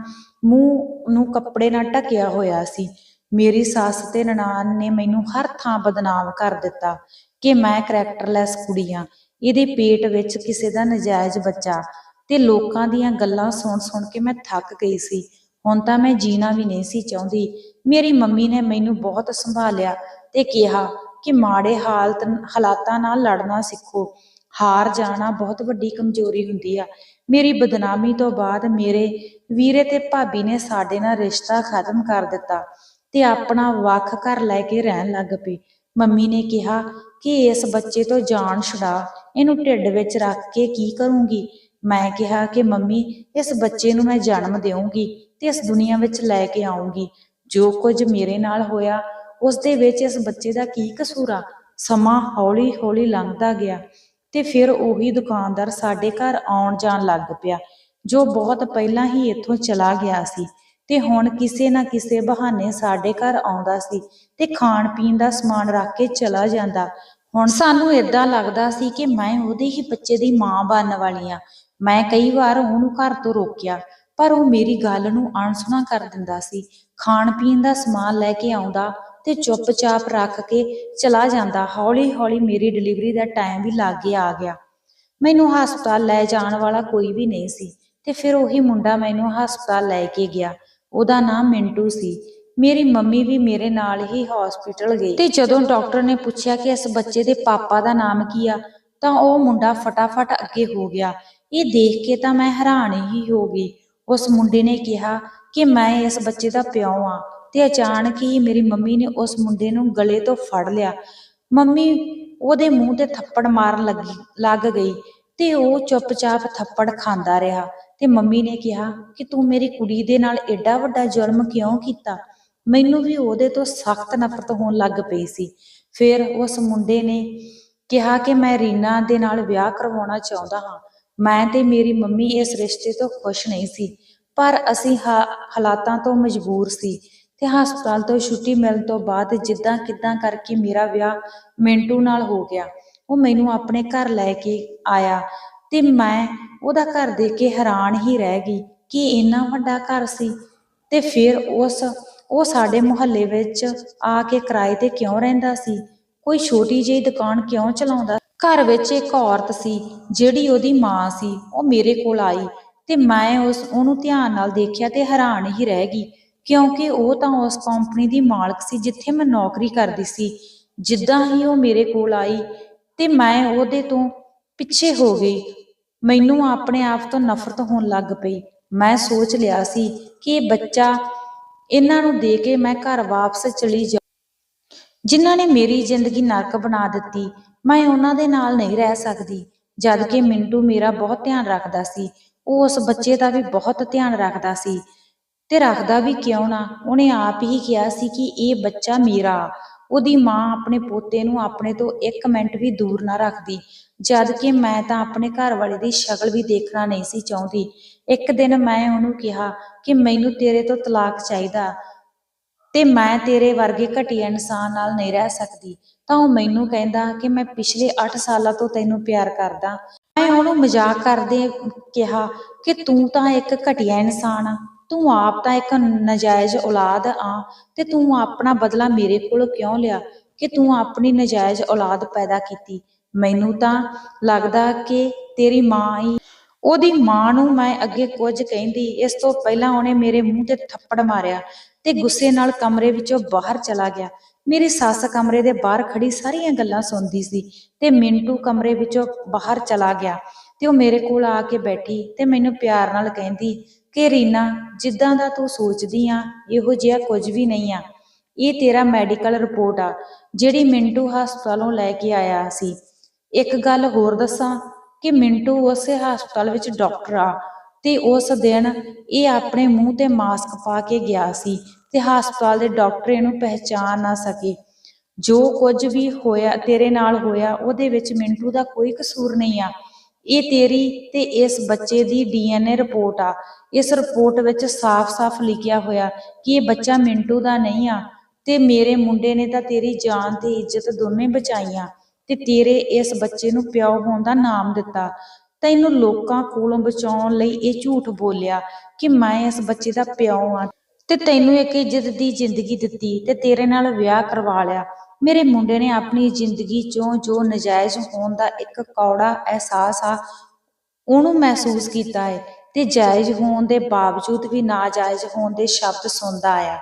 ਮੂੰਹ ਨੂੰ ਕੱਪੜੇ ਨਾਲ ਢੱਕਿਆ ਹੋਇਆ ਸੀ। ਮੇਰੀ ਸੱਸ ਤੇ ਨਨਾਣ ਨੇ ਮੈਨੂੰ ਹਰ ਥਾਂ ਬਦਨਾਮ ਕਰ ਦਿੱਤਾ ਕਿ ਮੈਂ ਕਰੈਕਟਰਲੈਸ ਕੁੜੀ ਆਂ। ਇਹਦੇ ਪੇਟ ਵਿੱਚ ਕਿਸੇ ਦਾ ਨਜਾਇਜ਼ ਬੱਚਾ ਤੇ ਲੋਕਾਂ ਦੀਆਂ ਗੱਲਾਂ ਸੁਣ ਸੁਣ ਕੇ ਮੈਂ ਥੱਕ ਗਈ ਸੀ। ਹੁਣ ਤਾਂ ਮੈਂ ਜੀਣਾ ਵੀ ਨਹੀਂ ਸੀ ਚਾਹੁੰਦੀ। ਮੇਰੀ ਮੰਮੀ ਨੇ ਮੈਨੂੰ ਬਹੁਤ ਸੰਭਾਲਿਆ ਤੇ ਕਿਹਾ ਕਿ ਮਾੜੇ ਹਾਲਤ ਹਾਲਾਤਾਂ ਨਾਲ ਲੜਨਾ ਸਿੱਖੋ। ਹਾਰ ਜਾਣਾ ਬਹੁਤ ਵੱਡੀ ਕਮਜ਼ੋਰੀ ਹੁੰਦੀ ਆ। ਮੇਰੀ ਬਦਨਾਮੀ ਤੋਂ ਬਾਅਦ ਮੇਰੇ ਵੀਰੇ ਤੇ ਭਾਬੀ ਨੇ ਸਾਡੇ ਨਾਲ ਰਿਸ਼ਤਾ ਖਤਮ ਕਰ ਦਿੱਤਾ। ਤੇ ਆਪਣਾ ਵੱਖ ਘਰ ਲੈ ਕੇ ਰਹਿਣ ਲੱਗ ਪਈ। ਮੰਮੀ ਨੇ ਕਿਹਾ ਕਿ ਇਸ ਬੱਚੇ ਤੋਂ ਜਾਨ ਛੁਡਾ, ਇਹਨੂੰ ਢਿੱਡ ਵਿੱਚ ਰੱਖ ਕੇ ਕੀ ਕਰੂੰਗੀ? ਮੈਂ ਕਿਹਾ ਕਿ ਮੰਮੀ, ਇਸ ਬੱਚੇ ਨੂੰ ਮੈਂ ਜਨਮ ਦੇਵਾਂਗੀ ਤੇ ਇਸ ਦੁਨੀਆ ਵਿੱਚ ਲੈ ਕੇ ਆਉਂਗੀ ਜੋ ਕੁਝ ਮੇਰੇ ਨਾਲ ਹੋਇਆ ਉਸ ਦੇ ਵਿੱਚ ਇਸ ਬੱਚੇ ਦਾ ਕੀ ਕਸੂਰ ਆ? ਸਮਾਂ ਹੌਲੀ-ਹੌਲੀ ਲੰਘਦਾ ਗਿਆ ਤੇ ਫਿਰ ਉਹੀ ਦੁਕਾਨਦਾਰ ਸਾਡੇ ਘਰ ਆਉਣ ਜਾਣ ਲੱਗ ਪਿਆ, ਜੋ ਬਹੁਤ ਪਹਿਲਾਂ ਹੀ ਇੱਥੋਂ ਚਲਾ ਗਿਆ ਸੀ। ਤੇ ਹੁਣ ਕਿਸੇ ਨਾ ਕਿਸੇ ਬਹਾਨੇ ਸਾਡੇ ਘਰ ਆਉਂਦਾ ਸੀ ਤੇ ਖਾਣ ਪੀਣ ਦਾ ਸਮਾਨ ਰੱਖ ਕੇ ਚਲਾ ਜਾਂਦਾ। ਹੁਣ ਸਾਨੂੰ ਇਦਾਂ ਲੱਗਦਾ ਸੀ ਕਿ ਮੈਂ ਉਹਦੇ ਹੀ ਬੱਚੇ ਦੀ ਮਾਂ ਬਣਨ ਵਾਲੀ ਆ ਮੈਂ ਕਈ ਵਾਰ ਉਹਨੂੰ ਘਰ ਤੋਂ ਰੋਕਿਆ, ਪਰ ਉਹ ਮੇਰੀ ਗੱਲ ਨੂੰ ਅਣਸੁਣਾ ਕਰ ਦਿੰਦਾ ਸੀ। ਖਾਣ ਪੀਣ ਦਾ ਸਮਾਨ ਲੈ ਕੇ ਆਉਂਦਾ ਤੇ ਚੁੱਪਚਾਪ ਰੱਖ ਕੇ ਚਲਾ ਜਾਂਦਾ। ਹੌਲੀ-ਹੌਲੀ ਮੇਰੀ ਡਿਲੀਵਰੀ ਦਾ ਟਾਈਮ ਵੀ ਲਾਗੇ ਆ ਗਿਆ। ਮੈਨੂੰ ਹਸਪਤਾਲ ਲੈ ਜਾਣ ਵਾਲਾ ਕੋਈ ਵੀ ਨਹੀਂ ਸੀ ਤੇ ਫਿਰ ਉਹੀ ਮੁੰਡਾ ਮੈਨੂੰ ਹਸਪਤਾਲ ਲੈ ਕੇ ਗਿਆ। ਉਹਦਾ ਨਾਮ ਮਿੰਟੂ ਸੀ। ਮੇਰੀ ਮੰਮੀ ਵੀ ਮੇਰੇ ਨਾਲ ਹੀ ਹਸਪੀਟਲ ਗਈ। ਤੇ ਜਦੋਂ ਡਾਕਟਰ ਨੇ ਪੁੱਛਿਆ ਕਿ ਇਸ ਬੱਚੇ ਦੇ ਪਾਪਾ ਦਾ ਨਾਮ ਕੀ ਆ, ਤਾਂ ਉਹ ਮੁੰਡਾ ਫਟਾਫਟ ਅੱਗੇ ਹੋ ਗਿਆ। ਇਹ ਦੇਖ ਕੇ ਤਾਂ ਮੈਂ ਹੈਰਾਨ ਹੀ ਹੋ ਗਈ। ਉਸ ਮੁੰਡੇ ਨੇ ਕਿਹਾ ਕਿ ਮੈਂ ਇਸ ਬੱਚੇ ਦਾ ਪਿਓ ਆ ਤੇ ਅਚਾਨਕ ਹੀ ਮੇਰੀ ਮੰਮੀ ਨੇ ਉਸ ਮੁੰਡੇ ਨੂੰ ਗਲੇ ਤੋਂ ਫੜ ਲਿਆ। ਮੰਮੀ ਉਹਦੇ ਮੂੰਹ ਤੇ ਥੱਪੜ ਮਾਰਨ ਲੱਗੀ, ਲੱਗ ਗਈ ਤੇ ਉਹ ਚੁੱਪਚਾਪ ਥੱਪੜ ਖਾਂਦਾ ਰਿਹਾ। ਤੇ ਮੰਮੀ ਨੇ ਕਿਹਾ ਕਿ ਤੂੰ ਮੇਰੀ ਕੁੜੀ ਦੇ ਨਾਲ ਐਡਾ ਵੱਡਾ ਜ਼ੁਲਮ ਕਿਉਂ ਕੀਤਾ? ਮੈਨੂੰ ਵੀ ਉਹਦੇ ਤੋਂ ਸਖਤ ਨਫ਼ਰਤ ਹੋਣ ਲੱਗ ਪਈ ਸੀ। ਫਿਰ ਉਸ ਮੁੰਡੇ ਨੇ ਕਿਹਾ ਕਿ ਮੈਂ ਰੀਨਾ ਦੇ ਨਾਲ ਵਿਆਹ ਕਰਵਾਉਣਾ ਚਾਹੁੰਦਾ ਹਾਂ। ਮੈਂ ਤੇ ਮੇਰੀ ਮੰਮੀ ਇਸ ਰਿਸ਼ਤੇ ਤੋਂ ਖੁਸ਼ ਨਹੀਂ ਸੀ, ਪਰ ਅਸੀਂ ਹਾਲਾਤਾਂ ਤੋਂ ਮਜਬੂਰ ਸੀ ਤੇ ਹਸਪਤਾਲ ਤੋਂ ਛੁੱਟੀ ਮਿਲਣ ਤੋਂ ਬਾਅਦ ਜਿੱਦਾਂ ਕਿੱਦਾਂ ਕਰਕੇ ਮੇਰਾ ਵਿਆਹ ਮਿੰਟੂ ਨਾਲ ਹੋ ਗਿਆ, ਉਹ ਮੈਨੂੰ ਆਪਣੇ ਘਰ ਲੈ ਕੇ ਆਇਆ। ਤੇ ਮੈਂ ਉਹਦਾ ਘਰ ਦੇਖ ਕੇ ਹੈਰਾਨ ਹੀ ਰਹਿ ਗਈ ਕਿ ਇੰਨਾ ਵੱਡਾ ਘਰ ਸੀ। ਤੇ ਫਿਰ ਉਸ, ਉਹ ਸਾਡੇ ਮੁਹੱਲੇ ਵਿੱਚ ਆ ਕੇ ਕਿਰਾਏ ਤੇ ਕਿਉਂ ਰਹਿੰਦਾ ਸੀ? ਕੋਈ ਛੋਟੀ ਜਿਹੀ ਦੁਕਾਨ ਕਿਉਂ ਚਲਾਉਂਦਾ ਘਰ ਵਿੱਚ ਇੱਕ ਔਰਤ ਸੀ, ਜਿਹੜੀ ਉਹਦੀ ਮਾਂ ਸੀ, ਉਹ ਮੇਰੇ ਕੋਲ ਆਈ ਤੇ ਮੈਂ ਉਸ, ਉਹਨੂੰ ਧਿਆਨ ਨਾਲ ਦੇਖਿਆ ਤੇ ਹੈਰਾਨ ਹੀ ਰਹਿ ਗਈ, ਕਿਉਂਕਿ ਉਹ ਤਾਂ ਉਸ ਕੰਪਨੀ ਦੀ ਮਾਲਕ ਸੀ ਜਿੱਥੇ ਮੈਂ ਨੌਕਰੀ ਕਰਦੀ ਸੀ। ਜਿੱਦਾਂ ਹੀ ਉਹ ਮੇਰੇ ਕੋਲ ਆਈ ਤੇ ਮੈਂ ਉਹਦੇ ਤੋਂ ਪਿੱਛੇ ਹੋ ਗਈ ਮੈਨੂੰ ਆਪਣੇ ਆਪ ਤੋਂ ਨਫ਼ਰਤ ਹੋਣ ਲੱਗ ਪਈ। ਮੈਂ ਸੋਚ ਲਿਆ ਸੀ ਕਿ ਇਹ ਬੱਚਾ ਇਹਨਾਂ ਨੂੰ ਦੇ ਕੇ ਮੈਂ ਘਰ ਵਾਪਸ ਚਲੀ ਜਾ ਜਿਨ੍ਹਾਂ ਨੇ ਮੇਰੀ ਜ਼ਿੰਦਗੀ ਨਰਕ ਬਣਾ ਦਿੱਤੀ, ਮੈਂ ਉਹਨਾਂ ਦੇ ਨਾਲ ਨਹੀਂ ਰਹਿ ਸਕਦੀ। ਜਦ ਕਿ ਮਿੰਟੂ ਮੇਰਾ ਬਹੁਤ ਧਿਆਨ ਰੱਖਦਾ ਸੀ, ਉਹ ਉਸ ਬੱਚੇ ਦਾ ਵੀ ਬਹੁਤ ਧਿਆਨ ਰੱਖਦਾ ਸੀ। ਤੇ ਰੱਖਦਾ ਵੀ ਕਿਉਂ ਨਾ, ਉਹਨੇ ਆਪ ਹੀ ਕਿਹਾ ਸੀ ਕਿ ਇਹ ਬੱਚਾ ਮੇਰਾ ਉਹਦੀ ਮਾਂ ਆਪਣੇ ਪੋਤੇ ਨੂੰ ਆਪਣੇ ਤੋਂ ਇੱਕ ਮਿੰਟ ਵੀ ਦੂਰ ਨਾ ਰੱਖਦੀ, ਜਦ ਕਿ ਮੈਂ ਤਾਂ ਆਪਣੇ ਘਰ ਵਾਲੇ ਦੀ ਸ਼ਕਲ ਵੀ ਦੇਖਣਾ ਨਹੀਂ ਸੀ ਚਾਹੁੰਦੀ। ਇੱਕ ਦਿਨ ਮੈਂ ਉਹਨੂੰ ਕਿਹਾ ਕਿ ਮੈਨੂੰ ਤੇਰੇ ਤੋਂ ਤਲਾਕ ਚਾਹੀਦਾ ਤੇ ਮੈਂ ਤੇਰੇ ਵਰਗੇ ਘਟੀਆ ਇਨਸਾਨ ਨਾਲ ਨਹੀਂ ਰਹਿ ਸਕਦੀ, ਤਾਂ ਉਹ ਮੈਨੂੰ ਕਹਿੰਦਾ ਕਿ ਮੈਂ ਪਿਛਲੇ 8 ਸਾਲਾਂ ਤੋਂ ਤੈਨੂੰ ਪਿਆਰ ਕਰਦਾ। ਮੈਂ ਉਹਨੂੰ ਮਜ਼ਾਕ ਕਰਦੇ ਕਿਹਾ ਕਿ ਤੂੰ ਤਾਂ ਇੱਕ ਘਟੀਆ ਇਨਸਾਨ ਆ। ਤੂੰ ਆਪ ਤਾਂ ਇੱਕ ਨਜਾਇਜ਼ ਔਲਾਦ ਆ ਤੇ ਤੂੰ ਆਪਣਾ ਬਦਲਾ ਮੇਰੇ ਕੋਲ ਕਿਉਂ ਲਿਆ ਕਿ ਤੂੰ ਆਪਣੀ ਨਜਾਇਜ਼ ਔਲਾਦ ਪੈਦਾ ਕੀਤੀ? ਮੈਨੂੰ ਤਾਂ ਲੱਗਦਾ ਕਿ ਤੇਰੀ ਮਾਂ ਹੀ ਉਹਦੀ ਮਾਂ ਨੂੰ ਮੈਂ ਅੱਗੇ ਕੁਝ ਕਹਿੰਦੀ, ਇਸ ਤੋਂ ਪਹਿਲਾਂ ਉਹਨੇ ਮੇਰੇ ਮੂੰਹ ਤੇ ਥੱਪੜ ਮਾਰਿਆ ਤੇ ਗੁੱਸੇ ਨਾਲ ਕਮਰੇ ਵਿੱਚੋਂ ਬਾਹਰ ਚਲਾ ਗਿਆ। ਮੇਰੀ ਸੱਸ ਕਮਰੇ ਦੇ ਬਾਹਰ ਖੜੀ ਸਾਰੀਆਂ ਗੱਲਾਂ ਸੁਣਦੀ ਸੀ ਤੇ ਮਿੰਟੂ ਕਮਰੇ ਵਿੱਚੋਂ ਬਾਹਰ ਚਲਾ ਗਿਆ ਤੇ ਉਹ ਮੇਰੇ ਕੋਲ ਆ ਕੇ ਬੈਠੀ ਤੇ ਮੈਨੂੰ ਪਿਆਰ ਨਾਲ ਕਹਿੰਦੀ ਕਿ ਰੀਨਾ, ਜਿੱਦਾਂ ਦਾ ਤੂੰ ਸੋਚਦੀ ਆ, ਇਹੋ ਜਿਹਾ ਕੁਝ ਵੀ ਨਹੀਂ ਆ। ਇਹ ਤੇਰਾ ਮੈਡੀਕਲ ਰਿਪੋਰਟ ਆ, ਜਿਹੜੀ ਮਿੰਟੂ ਹਸਪਤਾਲੋਂ ਲੈ ਕੇ ਆਇਆ ਸੀ। ਇੱਕ ਗੱਲ ਹੋਰ ਦੱਸਾਂ ਕਿ ਮਿੰਟੂ ਉਸੇ ਹਸਪਤਾਲ ਵਿੱਚ ਡਾਕਟਰ ਆ ਤੇ ਉਸ ਦਿਨ ਇਹ ਆਪਣੇ ਮੂੰਹ ਤੇ ਮਾਸਕ ਪਾ ਕੇ ਗਿਆ ਸੀ ਤੇ ਹਸਪਤਾਲ ਦੇ ਡਾਕਟਰ ਇਹਨੂੰ ਪਹਿਚਾਨ ਨਾ ਸਕੇ। ਜੋ ਕੁਝ ਵੀ ਹੋਇਆ, ਤੇਰੇ ਨਾਲ ਹੋਇਆ, ਉਹਦੇ ਵਿੱਚ ਮਿੰਟੂ ਦਾ ਕੋਈ ਕਸੂਰ ਨਹੀਂ ਆ। ਇਹ ਤੇਰੀ ਤੇ ਇਸ ਬੱਚੇ ਦੀ ਡੀਐਨਏ ਰਿਪੋਰਟ ਆ। ਇਸ ਰਿਪੋਰਟ ਵਿੱਚ ਸਾਫ਼-ਸਾਫ਼ ਲਿਖਿਆ ਹੋਇਆ ਕਿ ਇਹ ਬੱਚਾ ਮਿੰਟੂ ਦਾ ਨਹੀਂ ਆ ਤੇ ਮੇਰੇ ਮੁੰਡੇ ਨੇ ਤਾਂ ਤੇਰੀ ਜਾਨ ਤੇ ਇੱਜ਼ਤ ਦੋਨੇ ਬਚਾਈਆਂ ਤੇ ਤੇਰੇ ਇਸ ਬੱਚੇ ਨੂੰ ਪਿਓ ਹੋਣ ਦਾ ਨਾਮ ਦਿੱਤਾ। ਤੈਨੂੰ ਲੋਕਾਂ ਕੋਲੋਂ ਬਚਾਉਣ ਲਈ ਇਹ ਝੂਠ ਬੋਲਿਆ ਕਿ ਮੈਂ ਇਸ ਬੱਚੇ ਦਾ ਪਿਓ ਆ ਤੇ ਤੈਨੂੰ ਇੱਕ ਇੱਜ਼ਤ ਦੀ ਜ਼ਿੰਦਗੀ ਦਿੱਤੀ ਤੇ ਤੇਰੇ ਨਾਲ ਵਿਆਹ ਕਰਵਾ ਲਿਆ। ਮੇਰੇ ਮੁੰਡੇ ਨੇ ਆਪਣੀ ਜ਼ਿੰਦਗੀ ਚੋਂ ਜੋ ਨਜਾਇਜ਼ ਹੋਣ ਦਾ ਇੱਕ ਕੌੜਾ ਅਹਿਸਾਸ ਆ, ਉਹਨੂੰ ਮਹਿਸੂਸ ਕੀਤਾ ਹੈ ਤੇ ਜਾਇਜ਼ ਹੋਣ ਦੇ ਬਾਵਜੂਦ ਵੀ ਨਾਜਾਇਜ਼ ਹੋਣ ਦੇ ਸ਼ਬਦ ਸੁਣਦਾ ਆਇਆ।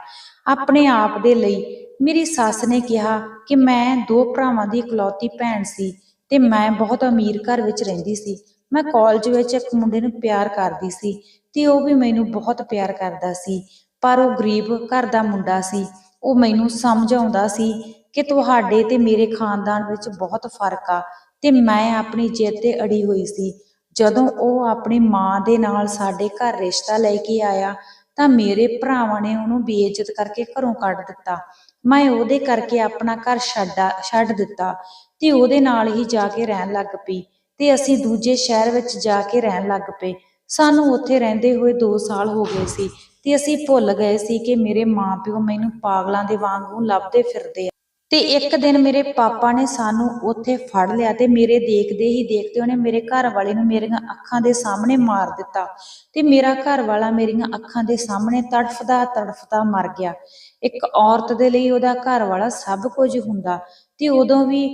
ਆਪਣੇ ਆਪ ਦੇ ਲਈ ਮੇਰੀ ਸੱਸ ਨੇ ਕਿਹਾ ਕਿ ਮੈਂ ਦੋ ਭਰਾਵਾਂ ਦੀ ਇਕਲੌਤੀ ਭੈਣ ਸੀ ਤੇ ਮੈਂ ਬਹੁਤ ਅਮੀਰ ਘਰ ਵਿੱਚ ਰਹਿੰਦੀ ਸੀ। ਮੈਂ ਕਾਲਜ ਵਿੱਚ ਇੱਕ ਮੁੰਡੇ ਨੂੰ ਪਿਆਰ ਕਰਦੀ ਸੀ ਤੇ ਉਹ ਵੀ ਮੈਨੂੰ ਬਹੁਤ ਪਿਆਰ ਕਰਦਾ ਸੀ, ਪਰ ਉਹ ਗਰੀਬ ਘਰ ਦਾ ਮੁੰਡਾ ਸੀ। ਉਹ ਮੈਨੂੰ ਸਮਝ ਆਉਂਦਾ ਸੀ ਕਿ ਤੁਹਾਡੇ ਤੇ ਮੇਰੇ ਖਾਨਦਾਨ ਵਿੱਚ ਬਹੁਤ ਫ਼ਰਕ ਆ ਤੇ ਮੈਂ ਆਪਣੀ ਜਿੱਦ ਤੇ ਅੜੀ ਹੋਈ ਸੀ। ਜਦੋਂ ਉਹ ਆਪਣੀ ਮਾਂ ਦੇ ਨਾਲ ਸਾਡੇ ਘਰ ਰਿਸ਼ਤਾ ਲੈ ਕੇ ਆਇਆ, ਤਾਂ ਮੇਰੇ ਭਰਾਵਾਂ ਨੇ ਉਹਨੂੰ ਬੇਇੱਜ਼ਤ ਕਰਕੇ ਘਰੋਂ ਕੱਢ ਦਿੱਤਾ। ਮੈਂ ਉਹਦੇ ਕਰਕੇ ਆਪਣਾ ਘਰ ਛੱਡਾ, ਛੱਡ ਦਿੱਤਾ ਤੇ ਉਹਦੇ ਨਾਲ ਹੀ ਜਾ ਕੇ ਰਹਿਣ ਲੱਗ ਪਈ ਤੇ ਅਸੀਂ ਦੂਜੇ ਸ਼ਹਿਰ ਵਿੱਚ ਜਾ ਕੇ ਰਹਿਣ ਲੱਗ ਪਏ। ਸਾਨੂੰ ਉੱਥੇ ਰਹਿੰਦੇ ਹੋਏ 2 ਸਾਲ ਹੋ ਗਏ ਸੀ ਤੇ ਅਸੀਂ ਭੁੱਲ ਗਏ ਸੀ ਕਿ ਮੇਰੇ ਮਾਪਿਓ ਮੈਨੂੰ ਪਾਗਲਾਂ ਦੇ ਵਾਂਗੂ ਲੱਭਦੇ ਫਿਰਦੇ ਤੇ ਇੱਕ ਦਿਨ ਮੇਰੇ ਪਾਪਾ ਨੇ ਸਾਨੂੰ ਉੱਥੇ ਫੜ ਲਿਆ ਤੇ ਮੇਰੇ ਦੇਖਦੇ ਹੀ ਦੇਖਦੇ ਉਹਨੇ ਮੇਰੇ ਘਰ ਵਾਲੇ ਨੂੰ ਮੇਰੀਆਂ ਅੱਖਾਂ ਦੇ ਸਾਹਮਣੇ ਮਾਰ ਦਿੱਤਾ ਤੇ ਮੇਰਾ ਘਰ ਵਾਲਾ ਮੇਰੀਆਂ ਅੱਖਾਂ ਦੇ ਸਾਹਮਣੇ ਤੜਫਦਾ ਤੜਫਦਾ ਮਰ ਗਿਆ। ਇੱਕ ਔਰਤ ਦੇ ਲਈ ਉਹਦਾ ਘਰ ਵਾਲਾ ਸਭ ਕੁਝ ਹੁੰਦਾ ਤੇ ਉਦੋਂ ਵੀ,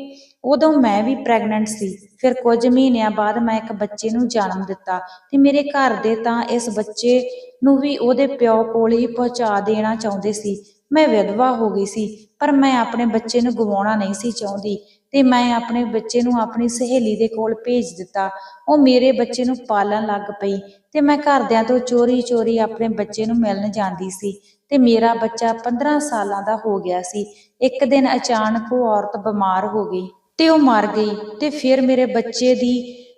ਉਦੋਂ ਮੈਂ ਵੀ ਪ੍ਰੈਗਨੈਂਟ ਸੀ। ਫਿਰ ਕੁਝ ਮਹੀਨਿਆਂ ਬਾਅਦ ਮੈਂ ਇੱਕ ਬੱਚੇ ਨੂੰ ਜਨਮ ਦਿੱਤਾ ਤੇ ਮੇਰੇ ਘਰ ਦੇ ਤਾਂ ਇਸ ਬੱਚੇ ਨੂੰ ਵੀ ਉਹਦੇ ਪਿਓ ਕੋਲ ਹੀ ਪਹੁੰਚਾ ਦੇਣਾ ਚਾਹੁੰਦੇ ਸੀ। ਮੈਂ ਵਿਧਵਾ ਹੋ ਗਈ ਸੀ, ਪਰ ਮੈਂ ਆਪਣੇ ਬੱਚੇ ਨੂੰ ਗਵਾਉਣਾ ਨਹੀਂ ਸੀ ਚਾਹੁੰਦੀ ਤੇ ਮੈਂ ਆਪਣੇ ਬੱਚੇ ਨੂੰ ਆਪਣੀ ਸਹੇਲੀ ਦੇ ਕੋਲ ਭੇਜ ਦਿੱਤਾ। ਉਹ ਮੇਰੇ ਬੱਚੇ ਨੂੰ ਪਾਲਣ ਲੱਗ ਪਈ ਤੇ ਮੈਂ ਘਰਦਿਆਂ ਤੋਂ ਚੋਰੀ ਚੋਰੀ ਆਪਣੇ ਬੱਚੇ ਨੂੰ ਮਿਲਣ ਜਾਂਦੀ ਸੀ ਤੇ ਮੇਰਾ ਬੱਚਾ 15 ਸਾਲਾਂ ਦਾ ਹੋ ਗਿਆ ਸੀ। ਇੱਕ ਦਿਨ ਅਚਾਨਕ ਉਹ ਔਰਤ ਬਿਮਾਰ ਹੋ ਗਈ ਤੇ ਉਹ ਮਰ ਗਈ ਤੇ ਫਿਰ ਮੇਰੇ ਬੱਚੇ ਦੀ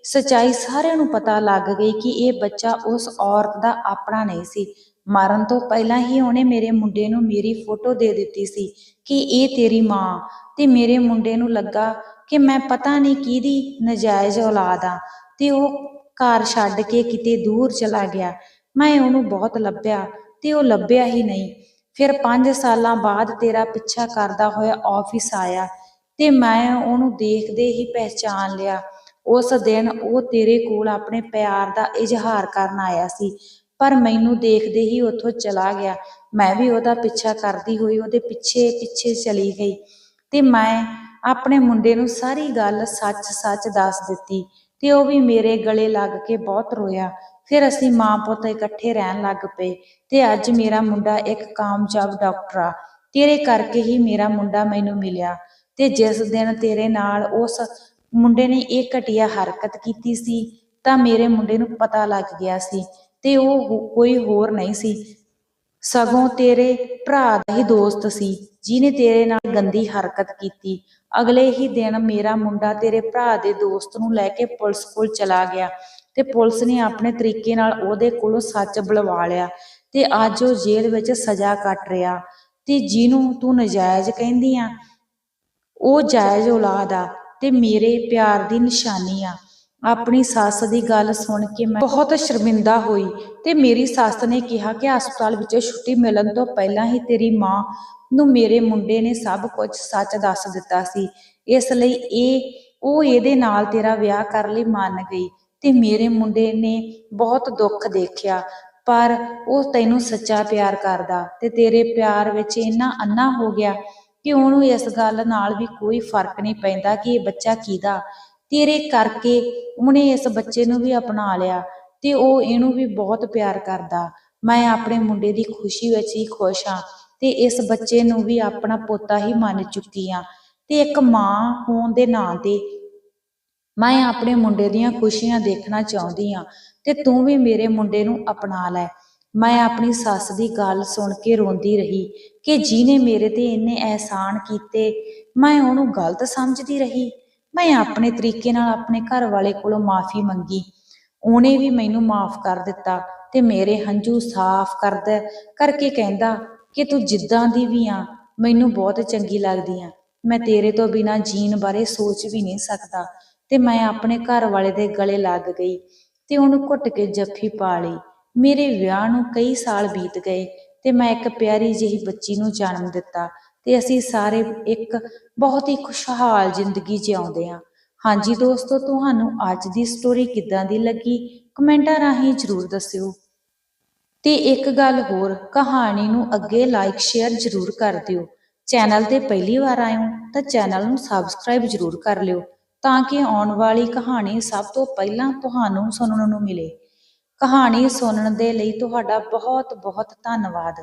ਸਚਾਈ ਸਾਰਿਆਂ ਨੂੰ ਪਤਾ ਲੱਗ ਗਈ ਕਿ ਇਹ ਬੱਚਾ ਉਸ ਔਰਤ ਦਾ ਆਪਣਾ ਨਹੀਂ ਸੀ। ਮਰਨ ਤੋਂ ਪਹਿਲਾਂ ਹੀ ਉਹਨੇ ਮੇਰੇ ਮੁੰਡੇ ਨੂੰ ਮੇਰੀ ਫੋਟੋ ਦੇ ਦਿੱਤੀ ਸੀ ਕਿ ਇਹ ਤੇਰੀ ਮਾਂ ਤੇ ਮੇਰੇ ਮੁੰਡੇ ਨੂੰ ਲੱਗਾ ਕਿ ਮੈਂ ਪਤਾ ਨਹੀਂ ਕਿਹਦੀ ਨਜਾਇਜ਼ ਔਲਾਦ ਆ। ਤੇ ਉਹ ਘਰ ਛੱਡ ਕੇ ਕਿਤੇ ਦੂਰ ਚਲਾ ਗਿਆ। ਮੈਂ ਉਹਨੂੰ ਬਹੁਤ ਲੱਭਿਆ ਤੇ ਉਹ ਲੱਭਿਆ ਹੀ ਨਹੀਂ। ਫਿਰ 5 ਸਾਲਾਂ ਬਾਅਦ ਤੇਰਾ ਪਿੱਛਾ ਕਰਦਾ ਹੋਇਆ ਆਫਿਸ ਆਇਆ ਤੇ ਮੈਂ ਉਹਨੂੰ ਦੇਖਦੇ ਹੀ ਪਹਿਚਾਨ ਲਿਆ। ਉਸ ਦਿਨ ਉਹ ਤੇਰੇ ਕੋਲ ਆਪਣੇ ਪਿਆਰ ਦਾ ਇਜ਼ਹਾਰ ਕਰਨ ਆਇਆ ਸੀ। ਪਰ ਮੈਨੂੰ ਦੇਖਦੇ ਹੀ ਉੱਥੋਂ ਚਲਾ ਗਿਆ। ਮੈਂ ਵੀ ਉਹਦਾ ਪਿੱਛਾ ਕਰਦੀ ਹੋਈ ਉਹਦੇ ਪਿੱਛੇ ਪਿੱਛੇ ਚਲੀ ਗਈ ਤੇ ਮੈਂ ਆਪਣੇ ਮੁੰਡੇ ਨੂੰ ਸਾਰੀ ਗੱਲ ਸੱਚ-ਸੱਚ ਦੱਸ ਦਿੱਤੀ ਤੇ ਉਹ ਵੀ ਮੇਰੇ ਗਲੇ ਲੱਗ ਕੇ ਬਹੁਤ ਰੋਇਆ। ਫਿਰ ਅਸੀਂ ਮਾਂ ਪੁੱਤ ਇਕੱਠੇ ਰਹਿਣ ਲੱਗ ਪਏ ਤੇ ਅੱਜ ਮੇਰਾ ਮੁੰਡਾ ਇੱਕ ਕਾਮਯਾਬ ਡਾਕਟਰ ਆ। ਤੇਰੇ ਕਰਕੇ ਹੀ ਮੇਰਾ ਮੁੰਡਾ ਮੈਨੂੰ ਮਿਲਿਆ ਤੇ ਜਿਸ ਦਿਨ ਤੇਰੇ ਨਾਲ ਉਸ ਮੁੰਡੇ ਨੇ ਇਹ ਘਟੀਆ ਹਰਕਤ ਕੀਤੀ ਸੀ ਤਾਂ ਮੇਰੇ ਮੁੰਡੇ ਨੂੰ ਪਤਾ ਲੱਗ ਗਿਆ ਸੀ ਤੇ ਉਹ ਕੋਈ ਹੋਰ ਨਹੀਂ ਸੀ। ਸਗੋਂ ਤੇਰੇ ਭਰਾ ਦਾ ਹੀ ਦੋਸਤ ਸੀ, ਜਿਹਨੇ ਤੇਰੇ ਨਾਲ ਗੰਦੀ ਹਰਕਤ ਕੀਤੀ। ਅਗਲੇ ਹੀ ਦਿਨ ਮੇਰਾ ਮੁੰਡਾ ਤੇਰੇ ਭਰਾ ਦੇ ਦੋਸਤ ਨੂੰ ਲੈ ਕੇ ਪੁਲਿਸ ਕੋਲ ਚਲਾ ਗਿਆ ਤੇ ਪੁਲਿਸ ਨੇ ਆਪਣੇ ਤਰੀਕੇ ਨਾਲ ਉਹਦੇ ਕੋਲੋਂ ਸੱਚ ਬੁਲਵਾ ਲਿਆ ਤੇ ਅੱਜ ਉਹ ਜੇਲ੍ਹ ਵਿੱਚ ਸਜ਼ਾ ਕੱਟ ਰਿਹਾ। ਤੇ ਜਿਹਨੂੰ ਤੂੰ ਨਜਾਇਜ਼ ਕਹਿੰਦੀ ਆ, ਉਹ ਜਾਇਜ਼ ਔਲਾਦ ਆ ਤੇ ਮੇਰੇ ਪਿਆਰ ਦੀ ਨਿਸ਼ਾਨੀ ਆ। ਆਪਣੀ ਸੱਸ ਦੀ ਗੱਲ ਸੁਣ ਕੇ ਮੈਂ ਬਹੁਤ ਸ਼ਰਮਿੰਦਾ ਹੋਈ ਤੇ ਮੇਰੀ ਸੱਸ ਨੇ ਕਿਹਾ ਕਿ ਹਸਪਤਾਲ ਵਿੱਚੋਂ ਛੁੱਟੀ ਮਿਲਣ ਤੋਂ ਪਹਿਲਾਂ ਹੀ ਤੇਰੀ ਮਾਂ ਨੂੰ ਮੇਰੇ ਮੁੰਡੇ ਨੇ ਸਭ ਕੁਝ ਸੱਚ ਦੱਸ ਦਿੱਤਾ ਸੀ। ਇਸ ਲਈ ਇਹ, ਉਹ ਇਹਦੇ ਨਾਲ ਤੇਰਾ ਵਿਆਹ ਕਰਨ ਲਈ ਮੰਨ ਗਈ ਤੇ ਮੇਰੇ ਮੁੰਡੇ ਨੇ ਬਹੁਤ ਦੁੱਖ ਦੇਖਿਆ, ਪਰ ਉਹ ਤੈਨੂੰ ਸੱਚਾ ਪਿਆਰ ਕਰਦਾ ਤੇ ਤੇਰੇ ਪਿਆਰ ਵਿੱਚ ਇੰਨਾ ਅੰਨਾ ਹੋ ਗਿਆ ਕਿ ਉਹਨੂੰ ਇਸ ਗੱਲ ਨਾਲ ਵੀ ਕੋਈ ਫ਼ਰਕ ਨਹੀਂ ਪੈਂਦਾ ਕਿ ਇਹ ਬੱਚਾ ਕਿਹਦਾ। ਤੇਰੇ ਕਰਕੇ ਉਹਨੇ ਇਸ ਬੱਚੇ ਨੂੰ ਵੀ ਅਪਣਾ ਲਿਆ ਤੇ ਉਹ ਇਹਨੂੰ ਵੀ ਬਹੁਤ ਪਿਆਰ ਕਰਦਾ। ਮੈਂ ਆਪਣੇ ਮੁੰਡੇ ਦੀ ਖੁਸ਼ੀ ਵਿੱਚ ਹੀ ਖੁਸ਼ ਹਾਂ ਤੇ ਇਸ ਬੱਚੇ ਨੂੰ ਵੀ ਆਪਣਾ ਪੋਤਾ ਹੀ ਮੰਨ ਚੁੱਕੀ ਹਾਂ ਤੇ ਇੱਕ ਮਾਂ ਹੋਣ ਦੇ ਨਾਂ ਤੇ ਮੈਂ ਆਪਣੇ ਮੁੰਡੇ ਦੀਆਂ ਖੁਸ਼ੀਆਂ ਦੇਖਣਾ ਚਾਹੁੰਦੀ ਹਾਂ ਤੇ ਤੂੰ ਵੀ ਮੇਰੇ ਮੁੰਡੇ ਨੂੰ ਅਪਣਾ ਲੈ। ਮੈਂ ਆਪਣੀ ਸੱਸ ਦੀ ਗੱਲ ਸੁਣ ਕੇ ਰੋਂਦੀ ਰਹੀ ਕਿ ਜਿਹਨੇ ਮੇਰੇ ਤੇ ਇੰਨੇ ਅਹਿਸਾਨ ਕੀਤੇ, ਮੈਂ ਉਹਨੂੰ ਗਲਤ ਸਮਝਦੀ ਰਹੀ। ਮੈਂ ਆਪਣੇ ਤਰੀਕੇ ਨਾਲ ਆਪਣੇ ਘਰ ਵਾਲੇ ਕੋਲੋਂ ਮਾਫੀ ਮੰਗੀ। ਉਹਨੇ ਵੀ ਮੈਨੂੰ ਮਾਫ ਕਰ ਦਿੱਤਾ ਤੇ ਮੇਰੇ ਹੰਝੂ ਸਾਫ਼ ਕਰਦਾ ਕਰਕੇ ਕਹਿੰਦਾ ਕਿ ਤੂੰ ਜਿੱਦਾਂ ਦੀ ਵੀ ਆ, ਮੈਨੂੰ ਬਹੁਤ ਚੰਗੀ ਲੱਗਦੀ ਆ। ਮੈਂ ਤੇਰੇ ਤੋਂ ਬਿਨਾ ਜੀਣ ਬਾਰੇ ਸੋਚ ਵੀ ਨਹੀਂ ਸਕਦਾ ਤੇ ਮੈਂ ਆਪਣੇ ਘਰ ਵਾਲੇ ਦੇ ਗਲੇ ਲੱਗ ਗਈ ਤੇ ਉਹਨੂੰ ਘੁੱਟ ਕੇ ਜੱਫੀ ਪਾ ਲਈ। ਮੇਰੇ ਵਿਆਹ ਨੂੰ ਕਈ ਸਾਲ ਬੀਤ ਗਏ ਤੇ ਮੈਂ ਇੱਕ ਪਿਆਰੀ ਜਿਹੀ ਬੱਚੀ ਨੂੰ ਜਨਮ ਦਿੱਤਾ। ਤੇ ਅਸੀਂ ਸਾਰੇ ਇੱਕ ਬਹੁਤ ਹੀ ਖੁਸ਼ਹਾਲ ਜ਼ਿੰਦਗੀ ਜਿਉਂਦੇ ਹਾਂ। ਹਾਂਜੀ ਦੋਸਤੋ, ਤੁਹਾਨੂੰ ਅੱਜ ਦੀ ਸਟੋਰੀ ਕਿੱਦਾਂ ਦੀ ਲੱਗੀ? ਕਮੈਂਟਾਂ ਰਾਹੀਂ ਜਰੂਰ ਦੱਸਿਓ। ਤੇ ਇੱਕ ਗੱਲ ਹੋਰ, ਕਹਾਣੀ ਨੂੰ ਅੱਗੇ ਲਾਈਕ ਸ਼ੇਅਰ ਜਰੂਰ ਕਰ ਦਿਓ। ਚੈਨਲ ਤੇ ਪਹਿਲੀ ਵਾਰ ਆਏ ਤਾਂ ਚੈਨਲ ਨੂੰ ਸਬਸਕ੍ਰਾਈਬ ਜਰੂਰ ਕਰ ਲਿਓ ਤਾਂ ਕਿ ਆਉਣ ਵਾਲੀ ਕਹਾਣੀ ਸਭ ਤੋਂ ਪਹਿਲਾਂ ਤੁਹਾਨੂੰ ਸੁਣਨ ਨੂੰ ਮਿਲੇ। ਕਹਾਣੀ ਸੁਣਨ ਦੇ ਲਈ ਤੁਹਾਡਾ ਬਹੁਤ ਬਹੁਤ ਧੰਨਵਾਦ।